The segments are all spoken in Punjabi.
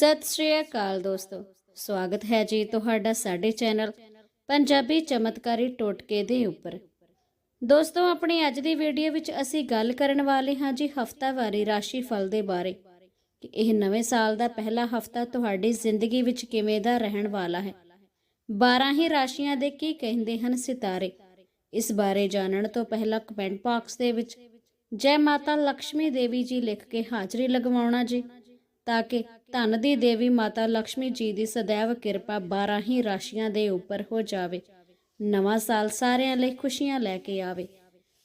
ਸਤਿ ਸ਼੍ਰੀ ਅਕਾਲ ਦੋਸਤੋ। ਸਵਾਗਤ ਹੈ ਜੀ ਤੁਹਾਡਾ ਸਾਡੇ ਚੈਨਲ ਪੰਜਾਬੀ ਚਮਤਕਾਰੀ ਟੋਟਕੇ ਦੇ ਉੱਪਰ। ਦੋਸਤੋ, ਆਪਣੀ ਅੱਜ ਦੀ ਵੀਡੀਓ ਵਿੱਚ ਅਸੀਂ ਗੱਲ ਕਰਨ ਵਾਲੇ ਹਾਂ ਜੀ ਹਫਤਾਵਾਰੀ ਰਾਸ਼ੀ ਫਲ ਦੇ ਬਾਰੇ। ਕਿ ਇਹ ਨਵੇਂ ਸਾਲ ਦਾ ਪਹਿਲਾ ਹਫਤਾ ਤੁਹਾਡੀ ਜ਼ਿੰਦਗੀ ਵਿੱਚ ਕਿਵੇਂ ਦਾ ਰਹਿਣ ਵਾਲਾ ਹੈ। 12 ਹੀ ਰਾਸ਼ੀਆਂ ਦੇ ਕੀ ਕਹਿੰਦੇ ਹਨ ਸਿਤਾਰੇ। ਇਸ ਬਾਰੇ ਜਾਣਨ ਤੋਂ ਪਹਿਲਾਂ ਕਮੈਂਟ ਬਾਕਸ ਦੇ ਵਿੱਚ ਜੈ ਮਾਤਾ ਲక్ష్ਮੀ ਦੇਵੀ ਜੀ ਲਿਖ ਕੇ ਹਾਜ਼ਰੀ ਲਗਵਾਉਣਾ ਜੀ। ਤਾਂ ਕਿ ਧਨ ਦੀ ਦੇਵੀ ਮਾਤਾ ਲక్ష్ਮੀ ਜੀ ਦੀ ਸदैव ਕਿਰਪਾ 12 ਹੀ ਰਾਸ਼ੀਆਂ ਦੇ ਉੱਪਰ ਹੋ ਜਾਵੇ। ਨਵਾਂ ਸਾਲ ਸਾਰਿਆਂ ਲਈ ਖੁਸ਼ੀਆਂ ਲੈ ਕੇ ਆਵੇ।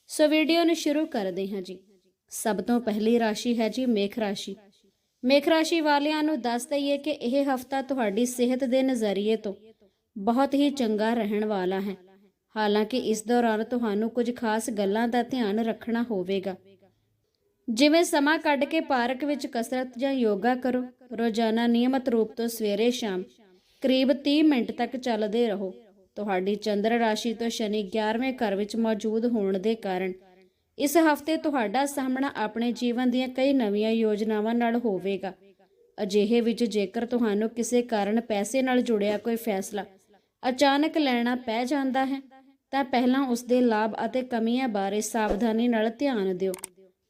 ਸੋ ਵੀਡੀਓ ਨੂੰ ਸ਼ੁਰੂ ਕਰਦੇ ਹਾਂ ਜੀ। ਸਭ ਤੋਂ ਪਹਿਲੀ ਰਾਸ਼ੀ ਹੈ ਜੀ ਮੇਖ ਰਾਸ਼ੀ। ਮੇਖ ਰਾਸ਼ੀ ਵਾਲਿਆਂ ਨੂੰ ਦੱਸ ਦਈਏ ਕਿ ਇਹ ਹਫਤਾ ਤੁਹਾਡੀ ਸਿਹਤ ਦੇ ਨਜ਼ਰੀਏ ਤੋਂ ਬਹੁਤ ਹੀ ਚੰਗਾ ਰਹਿਣ ਵਾਲਾ ਹੈ। ਹਾਲਾਂਕਿ ਇਸ ਦੌਰਾਨ ਤੁਹਾਨੂੰ ਕੁਝ ਖਾਸ ਗੱਲਾਂ ਦਾ ਧਿਆਨ ਰੱਖਣਾ ਹੋਵੇਗਾ। ਜਿਵੇਂ ਸਮਾਂ ਕੱਢ ਕੇ ਪਾਰਕ ਵਿੱਚ ਕਸਰਤ ਜਾਂ ਯੋਗਾ ਕਰੋ, ਰੋਜ਼ਾਨਾ ਨਿਯਮਤ ਰੂਪ ਤੋਂ ਸਵੇਰੇ ਸ਼ਾਮ ਕਰੀਬ 30 ਮਿੰਟ ਤੱਕ ਚੱਲਦੇ ਰਹੋ। ਤੁਹਾਡੀ ਚੰਦਰ ਰਾਸ਼ੀ ਤੋਂ ਸ਼ਨੀ 11ਵੇਂ ਘਰ ਵਿੱਚ ਮੌਜੂਦ ਹੋਣ ਦੇ ਕਾਰਨ ਇਸ ਹਫ਼ਤੇ ਤੁਹਾਡਾ ਸਾਹਮਣਾ ਆਪਣੇ ਜੀਵਨ ਦੀਆਂ ਕਈ ਨਵੀਆਂ ਯੋਜਨਾਵਾਂ ਨਾਲ ਹੋਵੇਗਾ। ਅਜਿਹੇ ਵਿੱਚ ਜੇਕਰ ਤੁਹਾਨੂੰ ਕਿਸੇ ਕਾਰਨ ਪੈਸੇ ਨਾਲ ਜੁੜਿਆ ਕੋਈ ਫੈਸਲਾ ਅਚਾਨਕ ਲੈਣਾ ਪੈ ਜਾਂਦਾ ਹੈ, ਤਾਂ ਪਹਿਲਾਂ ਉਸ ਦੇ ਲਾਭ ਅਤੇ ਕਮੀਆਂ ਬਾਰੇ ਸਾਵਧਾਨੀ ਨਾਲ ਧਿਆਨ ਦਿਓ।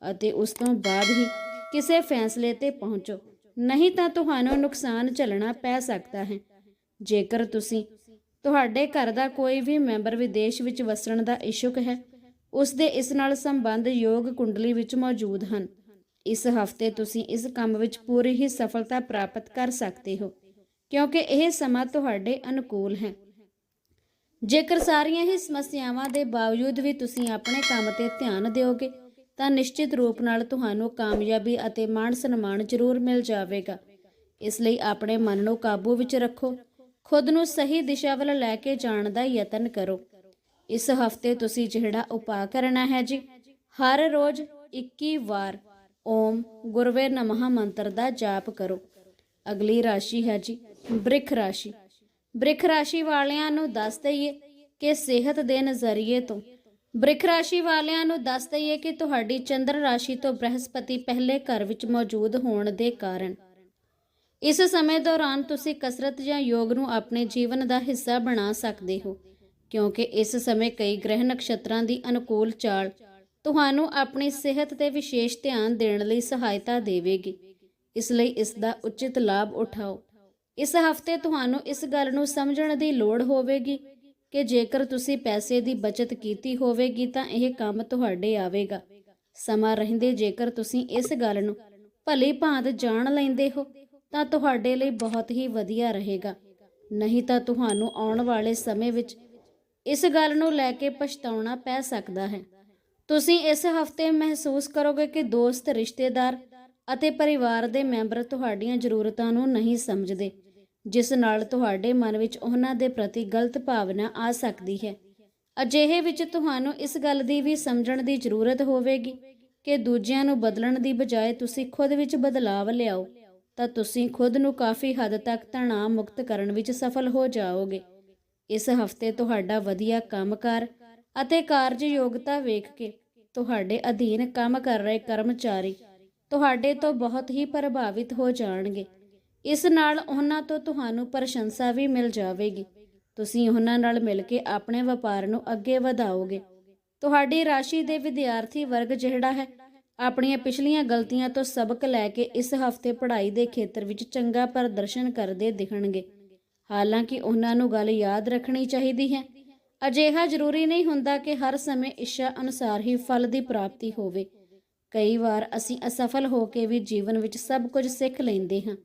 ਅਤੇ ਉਸ ਤੋਂ ਬਾਅਦ ਹੀ ਕਿਸੇ ਫੈਸਲੇ ਤੇ ਪਹੁੰਚੋ। ਨਹੀਂ ਤਾਂ ਤੁਹਾਨੂੰ ਨੁਕਸਾਨ ਝੱਲਣਾ ਪੈ ਸਕਦਾ ਹੈ। ਜੇਕਰ ਤੁਸੀਂ ਤੁਹਾਡੇ ਘਰ ਦਾ ਕੋਈ ਵੀ ਮੈਂਬਰ ਵਿਦੇਸ਼ ਵਿੱਚ ਵਸਣ ਦਾ ਇਸ਼ੁਕ ਹੈ, ਉਸ ਦੇ ਇਸ ਨਾਲ ਸੰਬੰਧ ਯੋਗ ਕੁੰਡਲੀ ਵਿੱਚ ਮੌਜੂਦ ਹਨ। ਇਸ ਹਫ਼ਤੇ ਤੁਸੀਂ ਇਸ ਕੰਮ ਵਿੱਚ ਪੂਰੀ ਹੀ ਸਫਲਤਾ ਪ੍ਰਾਪਤ ਕਰ ਸਕਦੇ ਹੋ, ਕਿਉਂਕਿ ਇਹ ਸਮਾਂ ਤੁਹਾਡੇ ਅਨੁਕੂਲ ਹੈ। ਜੇਕਰ ਸਾਰੀਆਂ ਹੀ ਸਮੱਸਿਆਵਾਂ ਦੇ ਬਾਵਜੂਦ ਵੀ ਤੁਸੀਂ ਆਪਣੇ ਕੰਮ ਤੇ ਧਿਆਨ ਦਿਓਗੇ ਤਾਂ ਨਿਸ਼ਚਿਤ ਰੂਪ ਨਾਲ ਤੁਹਾਨੂੰ ਕਾਮਯਾਬੀ ਅਤੇ ਮਾਣ ਸਨਮਾਨ ਜ਼ਰੂਰ ਮਿਲ ਜਾਵੇਗਾ। ਇਸ ਲਈ ਆਪਣੇ ਮਨ ਨੂੰ ਕਾਬੂ ਵਿੱਚ ਰੱਖੋ। ਖੁਦ ਨੂੰ ਸਹੀ ਦਿਸ਼ਾ ਵੱਲ ਲੈ ਕੇ ਜਾਣ ਦਾ ਯਤਨ ਕਰੋ। ਇਸ ਹਫ਼ਤੇ ਤੁਸੀਂ ਜਿਹੜਾ ਉਪਾਅ ਕਰਨਾ ਹੈ ਜੀ, ਹਰ ਰੋਜ਼ 21 ਵਾਰ ਓਮ ਗੁਰਵੇ ਨਮಃ ਮੰਤਰ ਦਾ ਜਾਪ ਕਰੋ। ਅਗਲੀ ਰਾਸ਼ੀ ਹੈ ਜੀ, ਬ੍ਰਿਖ ਰਾਸ਼ੀ। ਬ੍ਰਿਖ ਰਾਸ਼ੀ ਵਾਲਿਆਂ ਨੂੰ ਦੱਸ ਦਈਏ ਕਿ ਸਿਹਤ ਦੇ ਨਜ਼ਰੀਏ ਤੋਂ ਬ੍ਰਿਖ ਰਾਸ਼ੀ ਵਾਲਿਆਂ ਨੂੰ ਦੱਸ ਦਈਏ ਕਿ ਤੁਹਾਡੀ ਚੰਦਰ ਰਾਸ਼ੀ ਤੋਂ ਬ੍ਰਹਸਪਤੀ ਪਹਿਲੇ ਘਰ ਵਿੱਚ ਮੌਜੂਦ ਹੋਣ ਦੇ ਕਾਰਨ। ਇਸ ਸਮੇਂ ਦੌਰਾਨ ਤੁਸੀਂ ਕਸਰਤ ਜਾਂ ਯੋਗ ਨੂੰ ਆਪਣੇ ਜੀਵਨ ਦਾ ਹਿੱਸਾ ਬਣਾ ਸਕਦੇ ਹੋ, ਕਿਉਂਕਿ ਇਸ ਸਮੇਂ ਕਈ ਗ੍ਰਹਿ ਨਕਸ਼ਤਰਾਂ ਦੀ ਅਨੁਕੂਲ ਚਾਲ ਤੁਹਾਨੂੰ ਆਪਣੀ ਸਿਹਤ ਤੇ ਵਿਸ਼ੇਸ਼ ਧਿਆਨ ਦੇਣ ਲਈ ਸਹਾਇਤਾ ਦੇਵੇਗੀ। ਇਸ ਲਈ ਇਸ ਦਾ ਉਚਿਤ ਲਾਭ ਉਠਾਓ। ਇਸ ਹਫ਼ਤੇ ਤੁਹਾਨੂੰ ਇਸ ਗੱਲ ਨੂੰ ਸਮਝਣ ਦੀ ਲੋੜ ਹੋਵੇਗੀ ਕਿ ਜੇਕਰ ਤੁਸੀਂ ਪੈਸੇ ਦੀ ਬਚਤ ਕੀਤੀ ਹੋਵੇਗੀ ਤਾਂ ਇਹ ਕੰਮ ਤੁਹਾਡੇ ਆਵੇਗਾ। ਸਮਾਂ ਰਹਿੰਦੇ ਜੇਕਰ ਤੁਸੀਂ ਇਸ ਗੱਲ ਨੂੰ ਭਲੀ ਭਾਂਤ ਜਾਣ ਲੈਂਦੇ ਹੋ, ਤਾਂ ਤੁਹਾਡੇ ਲਈ ਬਹੁਤ ਹੀ ਵਧੀਆ ਰਹੇਗਾ। ਨਹੀਂ ਤਾਂ ਤੁਹਾਨੂੰ ਆਉਣ ਵਾਲੇ ਸਮੇਂ ਵਿੱਚ ਇਸ ਗੱਲ ਨੂੰ ਲੈ ਕੇ ਪਛਤਾਉਣਾ ਪੈ ਸਕਦਾ ਹੈ। ਤੁਸੀਂ ਇਸ ਹਫ਼ਤੇ ਮਹਿਸੂਸ ਕਰੋਗੇ ਕਿ ਦੋਸਤ, ਰਿਸ਼ਤੇਦਾਰ ਅਤੇ ਪਰਿਵਾਰ ਦੇ ਮੈਂਬਰ ਤੁਹਾਡੀਆਂ ਜ਼ਰੂਰਤਾਂ ਨੂੰ ਨਹੀਂ ਸਮਝਦੇ। ਜਿਸ ਨਾਲ ਤੁਹਾਡੇ ਮਨ ਵਿੱਚ ਉਹਨਾਂ ਦੇ ਪ੍ਰਤੀ ਗਲਤ ਭਾਵਨਾ ਆ ਸਕਦੀ ਹੈ। ਅਜਿਹੇ ਵਿੱਚ ਤੁਹਾਨੂੰ ਇਸ ਗੱਲ ਦੀ ਵੀ ਸਮਝਣ ਦੀ ਜ਼ਰੂਰਤ ਹੋਵੇਗੀ ਕਿ ਦੂਜਿਆਂ ਨੂੰ ਬਦਲਣ ਦੀ ਬਜਾਏ ਤੁਸੀਂ ਖੁਦ ਵਿੱਚ ਬਦਲਾਵ ਲਿਆਓ, ਤਾਂ ਤੁਸੀਂ ਖੁਦ ਨੂੰ ਕਾਫੀ ਹੱਦ ਤੱਕ ਤਣਾਅ ਮੁਕਤ ਕਰਨ ਵਿੱਚ ਸਫਲ ਹੋ ਜਾਓਗੇ। ਇਸ ਹਫ਼ਤੇ ਤੁਹਾਡਾ ਵਧੀਆ ਕੰਮਕਾਰ ਅਤੇ ਕਾਰਜਯੋਗਤਾ ਵੇਖ ਕੇ ਤੁਹਾਡੇ ਅਧੀਨ ਕੰਮ ਕਰ ਰਹੇ ਕਰਮਚਾਰੀ ਤੁਹਾਡੇ ਤੋਂ ਬਹੁਤ ਹੀ ਪ੍ਰਭਾਵਿਤ ਹੋ ਜਾਣਗੇ। ਇਸ ਨਾਲ ਉਹਨਾਂ ਤੋਂ ਤੁਹਾਨੂੰ ਪ੍ਰਸ਼ੰਸਾ ਵੀ ਮਿਲ ਜਾਵੇਗੀ। ਤੁਸੀਂ ਉਹਨਾਂ ਨਾਲ ਮਿਲ ਕੇ ਆਪਣੇ ਵਪਾਰ ਨੂੰ ਅੱਗੇ ਵਧਾਓਗੇ। ਤੁਹਾਡੀ ਰਾਸ਼ੀ ਦੇ ਵਿਦਿਆਰਥੀ ਵਰਗ ਜਿਹੜਾ ਹੈ, ਆਪਣੀਆਂ ਪਿਛਲੀਆਂ ਗਲਤੀਆਂ ਤੋਂ ਸਬਕ ਲੈ ਕੇ ਇਸ ਹਫ਼ਤੇ ਪੜ੍ਹਾਈ ਦੇ ਖੇਤਰ ਵਿੱਚ ਚੰਗਾ ਪ੍ਰਦਰਸ਼ਨ ਕਰਦੇ ਦਿਖਣਗੇ। ਹਾਲਾਂਕਿ ਉਹਨਾਂ ਨੂੰ ਗੱਲ ਯਾਦ ਰੱਖਣੀ ਚਾਹੀਦੀ ਹੈ। ਅਜਿਹਾ ਜ਼ਰੂਰੀ ਨਹੀਂ ਹੁੰਦਾ ਕਿ ਹਰ ਸਮੇਂ ਇੱਛਾ ਅਨੁਸਾਰ ਹੀ ਫਲ ਦੀ ਪ੍ਰਾਪਤੀ ਹੋਵੇ। ਕਈ ਵਾਰ ਅਸੀਂ ਅਸਫਲ ਹੋ ਕੇ ਵੀ ਜੀਵਨ ਵਿੱਚ ਸਭ ਕੁਝ ਸਿੱਖ ਲੈਂਦੇ ਹਾਂ।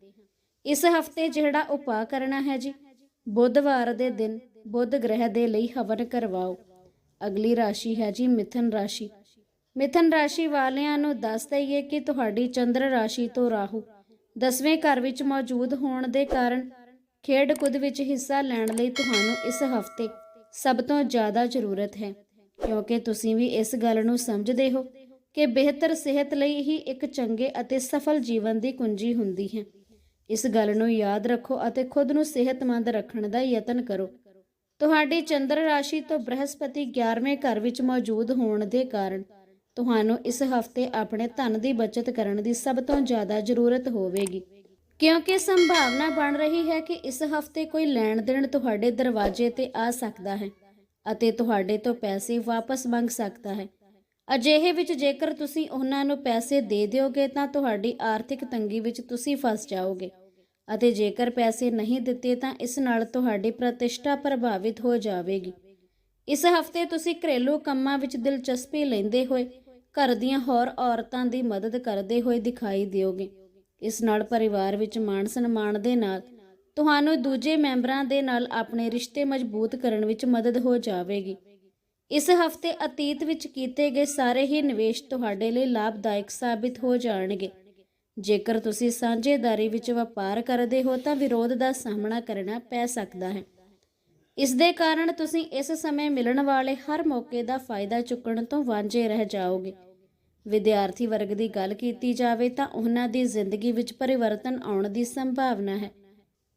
ਇਸ ਹਫ਼ਤੇ ਜਿਹੜਾ ਉਪਾਅ ਕਰਨਾ ਹੈ ਜੀ, ਬੁੱਧਵਾਰ ਦੇ ਦਿਨ ਬੁੱਧ ਗ੍ਰਹਿ ਦੇ ਲਈ ਹਵਨ ਕਰਵਾਓ। ਅਗਲੀ ਰਾਸ਼ੀ ਹੈ ਜੀ ਮਿਥਨ ਰਾਸ਼ੀ। ਮਿਥਨ ਰਾਸ਼ੀ ਵਾਲਿਆਂ ਨੂੰ ਦੱਸ ਦਈਏ ਕਿ ਤੁਹਾਡੀ ਚੰਦਰ ਰਾਸ਼ੀ ਤੋਂ ਰਾਹੂ 10ਵੇਂ ਘਰ ਵਿੱਚ ਮੌਜੂਦ ਹੋਣ ਦੇ ਕਾਰਨ ਖੇਡ ਕੁੱਦ ਵਿੱਚ ਹਿੱਸਾ ਲੈਣ ਲਈ ਤੁਹਾਨੂੰ ਇਸ ਹਫ਼ਤੇ ਸਭ ਤੋਂ ਜ਼ਿਆਦਾ ਜ਼ਰੂਰਤ ਹੈ। ਕਿਉਂਕਿ ਤੁਸੀਂ ਵੀ ਇਸ ਗੱਲ ਨੂੰ ਸਮਝਦੇ ਹੋ ਕਿ ਬਿਹਤਰ ਸਿਹਤ ਲਈ ਹੀ ਇੱਕ ਚੰਗੇ ਅਤੇ ਸਫਲ ਜੀਵਨ ਦੀ ਕੁੰਜੀ ਹੁੰਦੀ ਹੈ। ਇਸ ਗੱਲ ਨੂੰ ਯਾਦ ਰੱਖੋ ਅਤੇ ਖੁਦ ਨੂੰ ਸਿਹਤਮੰਦ ਰੱਖਣ ਦਾ ਯਤਨ ਕਰੋ। ਤੁਹਾਡੀ ਚੰਦਰ ਰਾਸ਼ੀ ਤੋਂ ਬ੍ਰਹਸਪਤੀ 11ਵੇਂ ਘਰ ਵਿੱਚ ਮੌਜੂਦ ਹੋਣ ਦੇ ਕਾਰਨ ਤੁਹਾਨੂੰ ਇਸ ਹਫ਼ਤੇ ਆਪਣੇ ਧਨ ਦੀ ਬਚਤ ਕਰਨ ਦੀ ਸਭ ਤੋਂ ਜ਼ਿਆਦਾ ਜ਼ਰੂਰਤ ਹੋਵੇਗੀ। ਕਿਉਂਕਿ ਸੰਭਾਵਨਾ ਬਣ ਰਹੀ ਹੈ ਕਿ ਇਸ ਹਫ਼ਤੇ ਕੋਈ ਲੈਣ ਦੇਣ ਤੁਹਾਡੇ ਦਰਵਾਜ਼ੇ ਤੇ ਆ ਸਕਦਾ ਹੈ ਅਤੇ ਤੁਹਾਡੇ ਤੋਂ ਪੈਸੇ ਵਾਪਸ ਮੰਗ ਸਕਦਾ ਹੈ। ਅਜਿਹੇ ਵਿੱਚ ਜੇਕਰ ਤੁਸੀਂ ਉਹਨਾਂ ਨੂੰ ਪੈਸੇ ਦੇ ਦਿਓਗੇ ਤਾਂ ਤੁਹਾਡੀ ਆਰਥਿਕ ਤੰਗੀ ਵਿੱਚ ਤੁਸੀਂ ਫਸ ਜਾਓਗੇ। ਅਤੇ ਜੇਕਰ ਪੈਸੇ ਨਹੀਂ ਦਿੱਤੇ ਤਾਂ ਇਸ ਨਾਲ ਤੁਹਾਡੀ ਪ੍ਰਤਿਸ਼ਠਾ ਪ੍ਰਭਾਵਿਤ ਹੋ ਜਾਵੇਗੀ। ਇਸ ਹਫ਼ਤੇ ਤੁਸੀਂ ਘਰੇਲੂ ਕੰਮਾਂ ਵਿੱਚ ਦਿਲਚਸਪੀ ਲੈਂਦੇ ਹੋਏ ਘਰ ਦੀਆਂ ਹੋਰ ਔਰਤਾਂ ਦੀ ਮਦਦ ਕਰਦੇ ਹੋਏ ਦਿਖਾਈ ਦਿਓਗੇ। ਇਸ ਨਾਲ ਪਰਿਵਾਰ ਵਿੱਚ ਮਾਣ ਸਨਮਾਨ ਦੇ ਨਾਲ ਤੁਹਾਨੂੰ ਦੂਜੇ ਮੈਂਬਰਾਂ ਦੇ ਨਾਲ ਆਪਣੇ ਰਿਸ਼ਤੇ ਮਜ਼ਬੂਤ ਕਰਨ ਵਿੱਚ ਮਦਦ ਹੋ ਜਾਵੇਗੀ। ਇਸ ਹਫ਼ਤੇ ਅਤੀਤ ਵਿੱਚ ਕੀਤੇ ਗਏ ਸਾਰੇ ਹੀ ਨਿਵੇਸ਼ ਤੁਹਾਡੇ ਲਈ ਲਾਭਦਾਇਕ ਸਾਬਿਤ ਹੋ ਜਾਣਗੇ। ਜੇਕਰ ਤੁਸੀਂ ਸਾਂਝੇਦਾਰੀ ਵਿੱਚ ਵਪਾਰ ਕਰਦੇ ਹੋ ਤਾਂ ਵਿਰੋਧ ਦਾ ਸਾਹਮਣਾ ਕਰਨਾ ਪੈ ਸਕਦਾ ਹੈ। ਇਸ ਦੇ ਕਾਰਨ ਤੁਸੀਂ ਇਸ ਸਮੇਂ ਮਿਲਣ ਵਾਲੇ ਹਰ ਮੌਕੇ ਦਾ ਫਾਇਦਾ ਚੁੱਕਣ ਤੋਂ ਵਾਂਝੇ ਰਹਿ ਜਾਓਗੇ। ਵਿਦਿਆਰਥੀ ਵਰਗ ਦੀ ਗੱਲ ਕੀਤੀ ਜਾਵੇ ਤਾਂ ਉਹਨਾਂ ਦੀ ਜ਼ਿੰਦਗੀ ਵਿੱਚ ਪਰਿਵਰਤਨ ਆਉਣ ਦੀ ਸੰਭਾਵਨਾ ਹੈ।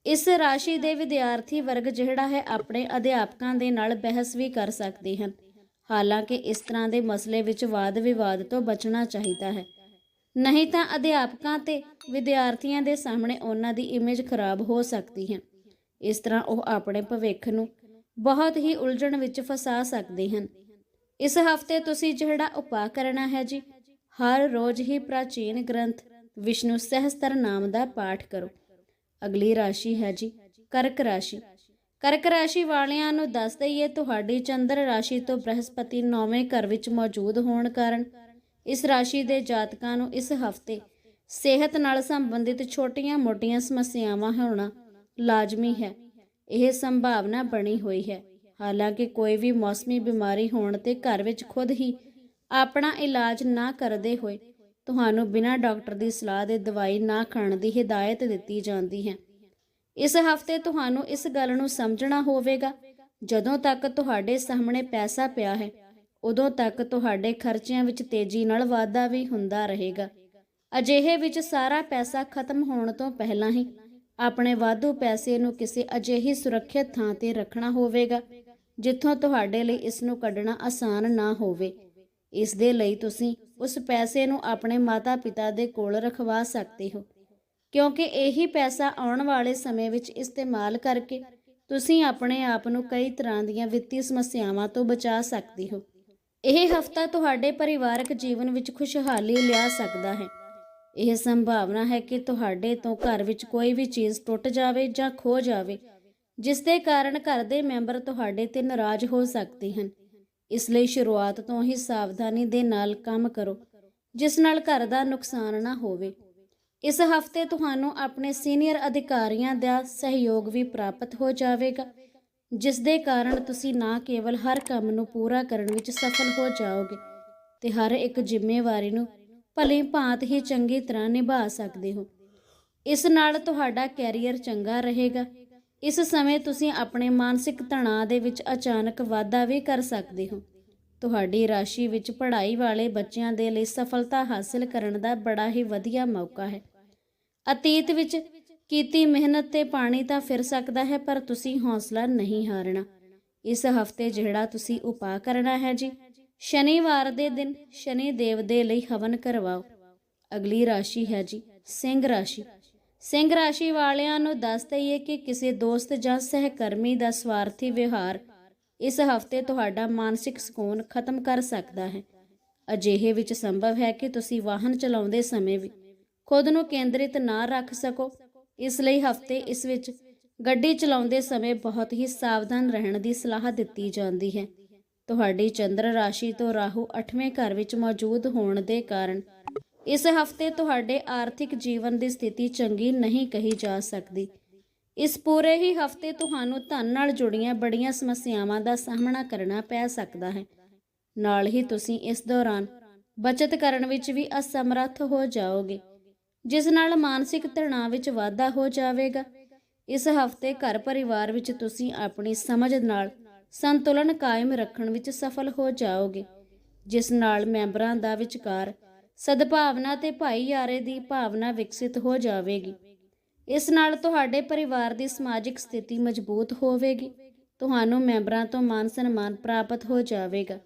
ਇਸ ਰਾਸ਼ੀ ਦੇ ਵਿਦਿਆਰਥੀ ਵਰਗ ਜਿਹੜਾ ਹੈ ਆਪਣੇ ਅਧਿਆਪਕਾਂ ਦੇ ਨਾਲ ਬਹਿਸ ਵੀ ਕਰ ਸਕਦੇ ਹਨ। ਹਾਲਾਂਕਿ ਇਸ ਤਰ੍ਹਾਂ ਦੇ ਮਸਲੇ ਵਿੱਚ ਵਾਦ ਵਿਵਾਦ ਤੋਂ ਬਚਣਾ ਚਾਹੀਦਾ ਹੈ। ਨਹੀਂ ਤਾਂ ਅਧਿਆਪਕਾਂ ਤੇ ਵਿਦਿਆਰਥੀਆਂ ਦੇ ਸਾਹਮਣੇ ਉਹਨਾਂ ਦੀ ਇਮੇਜ ਖਰਾਬ ਹੋ ਸਕਦੀ ਹੈ। ਇਸ ਤਰ੍ਹਾਂ ਉਹ ਆਪਣੇ ਭਵਿੱਖ ਨੂੰ ਬਹੁਤ ਹੀ ਉਲਝਣ ਵਿੱਚ ਫਸਾ ਸਕਦੇ ਹਨ। ਇਸ ਹਫ਼ਤੇ ਤੁਸੀਂ ਜਿਹੜਾ ਉਪਾਅ ਕਰਨਾ ਹੈ ਜੀ, ਹਰ ਰੋਜ਼ ਹੀ ਪ੍ਰਾਚੀਨ ਗ੍ਰੰਥ ਵਿਸ਼ਨੂੰ ਸਹਸਤਰ ਨਾਮ ਦਾ ਪਾਠ ਕਰੋ। ਅਗਲੀ ਰਾਸ਼ੀ ਹੈ ਜੀ ਕਰਕ ਰਾਸ਼ੀ। ਕਰਕ ਰਾਸ਼ੀ ਵਾਲਿਆਂ ਨੂੰ ਦੱਸ ਦਈਏ, ਤੁਹਾਡੀ ਚੰਦਰ ਰਾਸ਼ੀ ਤੋਂ ਬ੍ਰਹਸਪਤੀ ਨੌਵੇਂ ਘਰ ਵਿੱਚ ਮੌਜੂਦ ਹੋਣ ਕਾਰਨ ਇਸ ਰਾਸ਼ੀ ਦੇ ਜਾਤਕਾਂ ਨੂੰ ਇਸ ਹਫ਼ਤੇ ਸਿਹਤ ਨਾਲ ਸੰਬੰਧਿਤ ਛੋਟੀਆਂ-ਮੋਟੀਆਂ ਸਮੱਸਿਆਵਾਂ ਹੋਣਾ ਲਾਜ਼ਮੀ ਹੈ। ਇਹ ਸੰਭਾਵਨਾ ਬਣੀ ਹੋਈ ਹੈ। ਹਾਲਾਂਕਿ ਕੋਈ ਵੀ ਮੌਸਮੀ ਬਿਮਾਰੀ ਹੋਣ ਤੇ ਘਰ ਵਿੱਚ ਖੁਦ ਹੀ ਆਪਣਾ ਇਲਾਜ ਨਾ ਕਰਦੇ ਹੋਏ ਤੁਹਾਨੂੰ ਬਿਨਾਂ ਡਾਕਟਰ ਦੀ ਸਲਾਹ ਦੇ ਦਵਾਈ ਨਾ ਖਾਣ ਦੀ ਹਦਾਇਤ ਦਿੱਤੀ ਜਾਂਦੀ ਹੈ। ਇਸ ਹਫ਼ਤੇ ਤੁਹਾਨੂੰ ਇਸ ਗੱਲ ਨੂੰ ਸਮਝਣਾ ਹੋਵੇਗਾ। ਜਦੋਂ ਤੱਕ ਤੁਹਾਡੇ ਸਾਹਮਣੇ ਪੈਸਾ ਪਿਆ ਹੈ ਉਦੋਂ ਤੱਕ ਤੁਹਾਡੇ ਖਰਚਿਆਂ ਵਿੱਚ ਤੇਜ਼ੀ ਨਾਲ ਵਾਧਾ ਵੀ ਹੁੰਦਾ ਰਹੇਗਾ। ਅਜਿਹੇ ਵਿੱਚ ਸਾਰਾ ਪੈਸਾ ਖਤਮ ਹੋਣ ਤੋਂ ਪਹਿਲਾਂ ਹੀ ਆਪਣੇ ਵਾਧੂ ਪੈਸੇ ਨੂੰ ਕਿਸੇ ਅਜਿਹੀ ਸੁਰੱਖਿਅਤ ਥਾਂ ਤੇ ਰੱਖਣਾ ਹੋਵੇਗਾ, ਜਿੱਥੋਂ ਤੁਹਾਡੇ ਲਈ ਇਸ ਨੂੰ ਕੱਢਣਾ ਆਸਾਨ ਨਾ ਹੋਵੇ। ਇਸ ਦੇ ਲਈ ਤੁਸੀਂ ਉਸ ਪੈਸੇ ਨੂੰ ਆਪਣੇ ਮਾਤਾ-ਪਿਤਾ ਦੇ ਕੋਲ ਰਖਵਾ ਸਕਦੇ ਹੋ, ਕਿਉਂਕਿ ਇਹੀ ਪੈਸਾ ਆਉਣ ਵਾਲੇ ਸਮੇਂ ਵਿੱਚ ਇਸਤੇਮਾਲ ਕਰਕੇ ਤੁਸੀਂ ਆਪਣੇ ਆਪ ਨੂੰ ਕਈ ਤਰ੍ਹਾਂ ਦੀਆਂ ਵਿੱਤੀ ਸਮੱਸਿਆਵਾਂ ਤੋਂ ਬਚਾ ਸਕਦੇ ਹੋ। ਇਹ ਹਫਤਾ ਤੁਹਾਡੇ ਪਰਿਵਾਰਕ ਜੀਵਨ ਵਿੱਚ ਖੁਸ਼ਹਾਲੀ ਲਿਆ ਸਕਦਾ ਹੈ। ਇਹ ਸੰਭਾਵਨਾ ਹੈ ਕਿ ਤੁਹਾਡੇ ਤੋਂ ਘਰ ਵਿੱਚ ਕੋਈ ਵੀ ਚੀਜ਼ ਟੁੱਟ ਜਾਵੇ ਜਾਂ ਖੋ ਜਾਵੇ, ਜਿਸ ਦੇ ਕਾਰਨ ਘਰ ਦੇ ਮੈਂਬਰ ਤੁਹਾਡੇ ਤੇ ਨਾਰਾਜ਼ ਹੋ ਸਕਦੇ ਹਨ। ਇਸ ਲਈ ਸ਼ੁਰੂਆਤ ਤੋਂ ਹੀ ਸਾਵਧਾਨੀ ਦੇ ਨਾਲ ਕੰਮ ਕਰੋ, ਜਿਸ ਨਾਲ ਘਰ ਦਾ ਨੁਕਸਾਨ ਨਾ ਹੋਵੇ। ਇਸ ਹਫ਼ਤੇ ਤੁਹਾਨੂੰ ਆਪਣੇ ਸੀਨੀਅਰ ਅਧਿਕਾਰੀਆਂ ਦਾ ਸਹਿਯੋਗ ਵੀ ਪ੍ਰਾਪਤ ਹੋ ਜਾਵੇਗਾ। ਜਿਸ ਦੇ ਕਾਰਨ ਤੁਸੀਂ ਨਾ ਕੇਵਲ ਹਰ ਕੰਮ ਨੂੰ ਪੂਰਾ ਕਰਨ ਵਿੱਚ ਸਫਲ ਹੋ ਜਾਓਗੇ ਤੇ ਹਰ ਇੱਕ ਜ਼ਿੰਮੇਵਾਰੀ ਨੂੰ ਭਲੇ ਭਾਂਤ ਹੀ ਚੰਗੀ ਤਰ੍ਹਾਂ ਨਿਭਾ ਸਕਦੇ ਹੋ। ਇਸ ਨਾਲ ਤੁਹਾਡਾ ਕੈਰੀਅਰ ਚੰਗਾ ਰਹੇਗਾ। ਇਸ ਸਮੇਂ ਤੁਸੀਂ ਆਪਣੇ ਮਾਨਸਿਕ ਤਣਾਅ ਦੇ ਵਿੱਚ ਅਚਾਨਕ ਵਾਧਾ ਵੀ ਕਰ ਸਕਦੇ ਹੋ। ਤੁਹਾਡੀ ਰਾਸ਼ੀ ਵਿੱਚ ਪੜ੍ਹਾਈ ਵਾਲੇ ਬੱਚਿਆਂ ਦੇ ਲਈ ਸਫਲਤਾ ਹਾਸਲ ਕਰਨ ਦਾ ਬੜਾ ਹੀ ਵਧੀਆ ਮੌਕਾ ਹੈ। ਅਤੀਤ ਵਿੱਚ ਕੀਤੀ ਮਿਹਨਤ ਤੇ ਪਾਣੀ ਤਾਂ ਫਿਰ ਸਕਦਾ ਹੈ, ਪਰ ਤੁਸੀਂ ਹੌਸਲਾ ਨਹੀਂ ਹਾਰਨਾ। ਇਸ ਹਫ਼ਤੇ ਜਿਹੜਾ ਤੁਸੀਂ ਉਪਾਅ ਕਰਨਾ ਹੈ ਜੀ, ਸ਼ਨੀਵਾਰ ਦੇ ਦਿਨ ਸ਼ਨੀ ਦੇਵ ਦੇ ਲਈ ਹਵਨ ਕਰਵਾਓ। ਅਗਲੀ ਰਾਸ਼ੀ ਹੈ ਜੀ, ਸਿੰਘ ਰਾਸ਼ੀ। ਸਿੰਘ ਰਾਸ਼ੀ ਵਾਲਿਆਂ ਨੂੰ ਦੱਸ ਦਈਏ ਕਿ ਕਿਸੇ ਦੋਸਤ ਜਾਂ ਸਹਿਕਰਮੀ ਦਾ ਸਵਾਰਥੀ ਵਿਵਹਾਰ ਇਸ ਹਫ਼ਤੇ ਤੁਹਾਡਾ ਮਾਨਸਿਕ ਸਕੂਨ ਖਤਮ ਕਰ ਸਕਦਾ ਹੈ। ਅਜਿਹੇ ਵਿੱਚ ਸੰਭਵ ਹੈ ਕਿ ਤੁਸੀਂ ਵਾਹਨ ਚਲਾਉਂਦੇ ਸਮੇਂ ਵੀ ਖੁਦ ਨੂੰ ਕੇਂਦਰਿਤ ਨਾ ਰੱਖ ਸਕੋ। ਇਸ ਲਈ ਹਫ਼ਤੇ ਇਸ ਵਿੱਚ ਗੱਡੀ ਚਲਾਉਂਦੇ ਸਮੇਂ ਬਹੁਤ ਹੀ ਸਾਵਧਾਨ ਰਹਿਣ ਦੀ ਸਲਾਹ ਦਿੱਤੀ ਜਾਂਦੀ ਹੈ। ਤੁਹਾਡੀ ਚੰਦਰ ਰਾਸ਼ੀ ਤੋਂ ਰਾਹੂ 8ਵੇਂ ਘਰ ਵਿੱਚ ਮੌਜੂਦ ਹੋਣ ਦੇ ਕਾਰਨ ਇਸ ਹਫ਼ਤੇ ਤੁਹਾਡੇ ਆਰਥਿਕ ਜੀਵਨ ਦੀ ਸਥਿਤੀ ਚੰਗੀ ਨਹੀਂ ਕਹੀ ਜਾ ਸਕਦੀ। ਇਸ ਪੂਰੇ ਹੀ ਹਫ਼ਤੇ ਤੁਹਾਨੂੰ ਧਨ ਨਾਲ ਜੁੜੀਆਂ ਬੜੀਆਂ ਸਮੱਸਿਆਵਾਂ ਦਾ ਸਾਹਮਣਾ ਕਰਨਾ ਪੈ ਸਕਦਾ ਹੈ। ਨਾਲ ਹੀ ਤੁਸੀਂ ਇਸ ਦੌਰਾਨ ਬਚਤ ਕਰਨ ਵਿੱਚ ਵੀ ਅਸਮਰੱਥ ਹੋ ਜਾਓਗੇ। ਜਿਸ ਨਾਲ ਮਾਨਸਿਕ ਤਣਾਅ ਵਿੱਚ ਵਾਧਾ ਹੋ ਜਾਵੇਗਾ। ਇਸ ਹਫ਼ਤੇ ਘਰ ਪਰਿਵਾਰ ਵਿੱਚ ਤੁਸੀਂ ਆਪਣੀ ਸਮਝ ਨਾਲ ਸੰਤੁਲਨ ਕਾਇਮ ਰੱਖਣ ਵਿੱਚ ਸਫਲ ਹੋ ਜਾਓਗੇ। ਜਿਸ ਨਾਲ ਮੈਂਬਰਾਂ ਦਾ ਵਿਚਕਾਰ ਸਦਭਾਵਨਾ ਤੇ ਭਾਈਚਾਰੇ ਦੀ ਭਾਵਨਾ ਵਿਕਸਿਤ ਹੋ ਜਾਵੇਗੀ। ਇਸ ਨਾਲ ਤੁਹਾਡੇ ਪਰਿਵਾਰ ਦੀ ਸਮਾਜਿਕ ਸਥਿਤੀ ਮਜ਼ਬੂਤ ਹੋਵੇਗੀ। ਤੁਹਾਨੂੰ ਮੈਂਬਰਾਂ ਤੋਂ ਮਾਨ ਸਨਮਾਨ ਪ੍ਰਾਪਤ ਹੋ ਜਾਵੇਗਾ।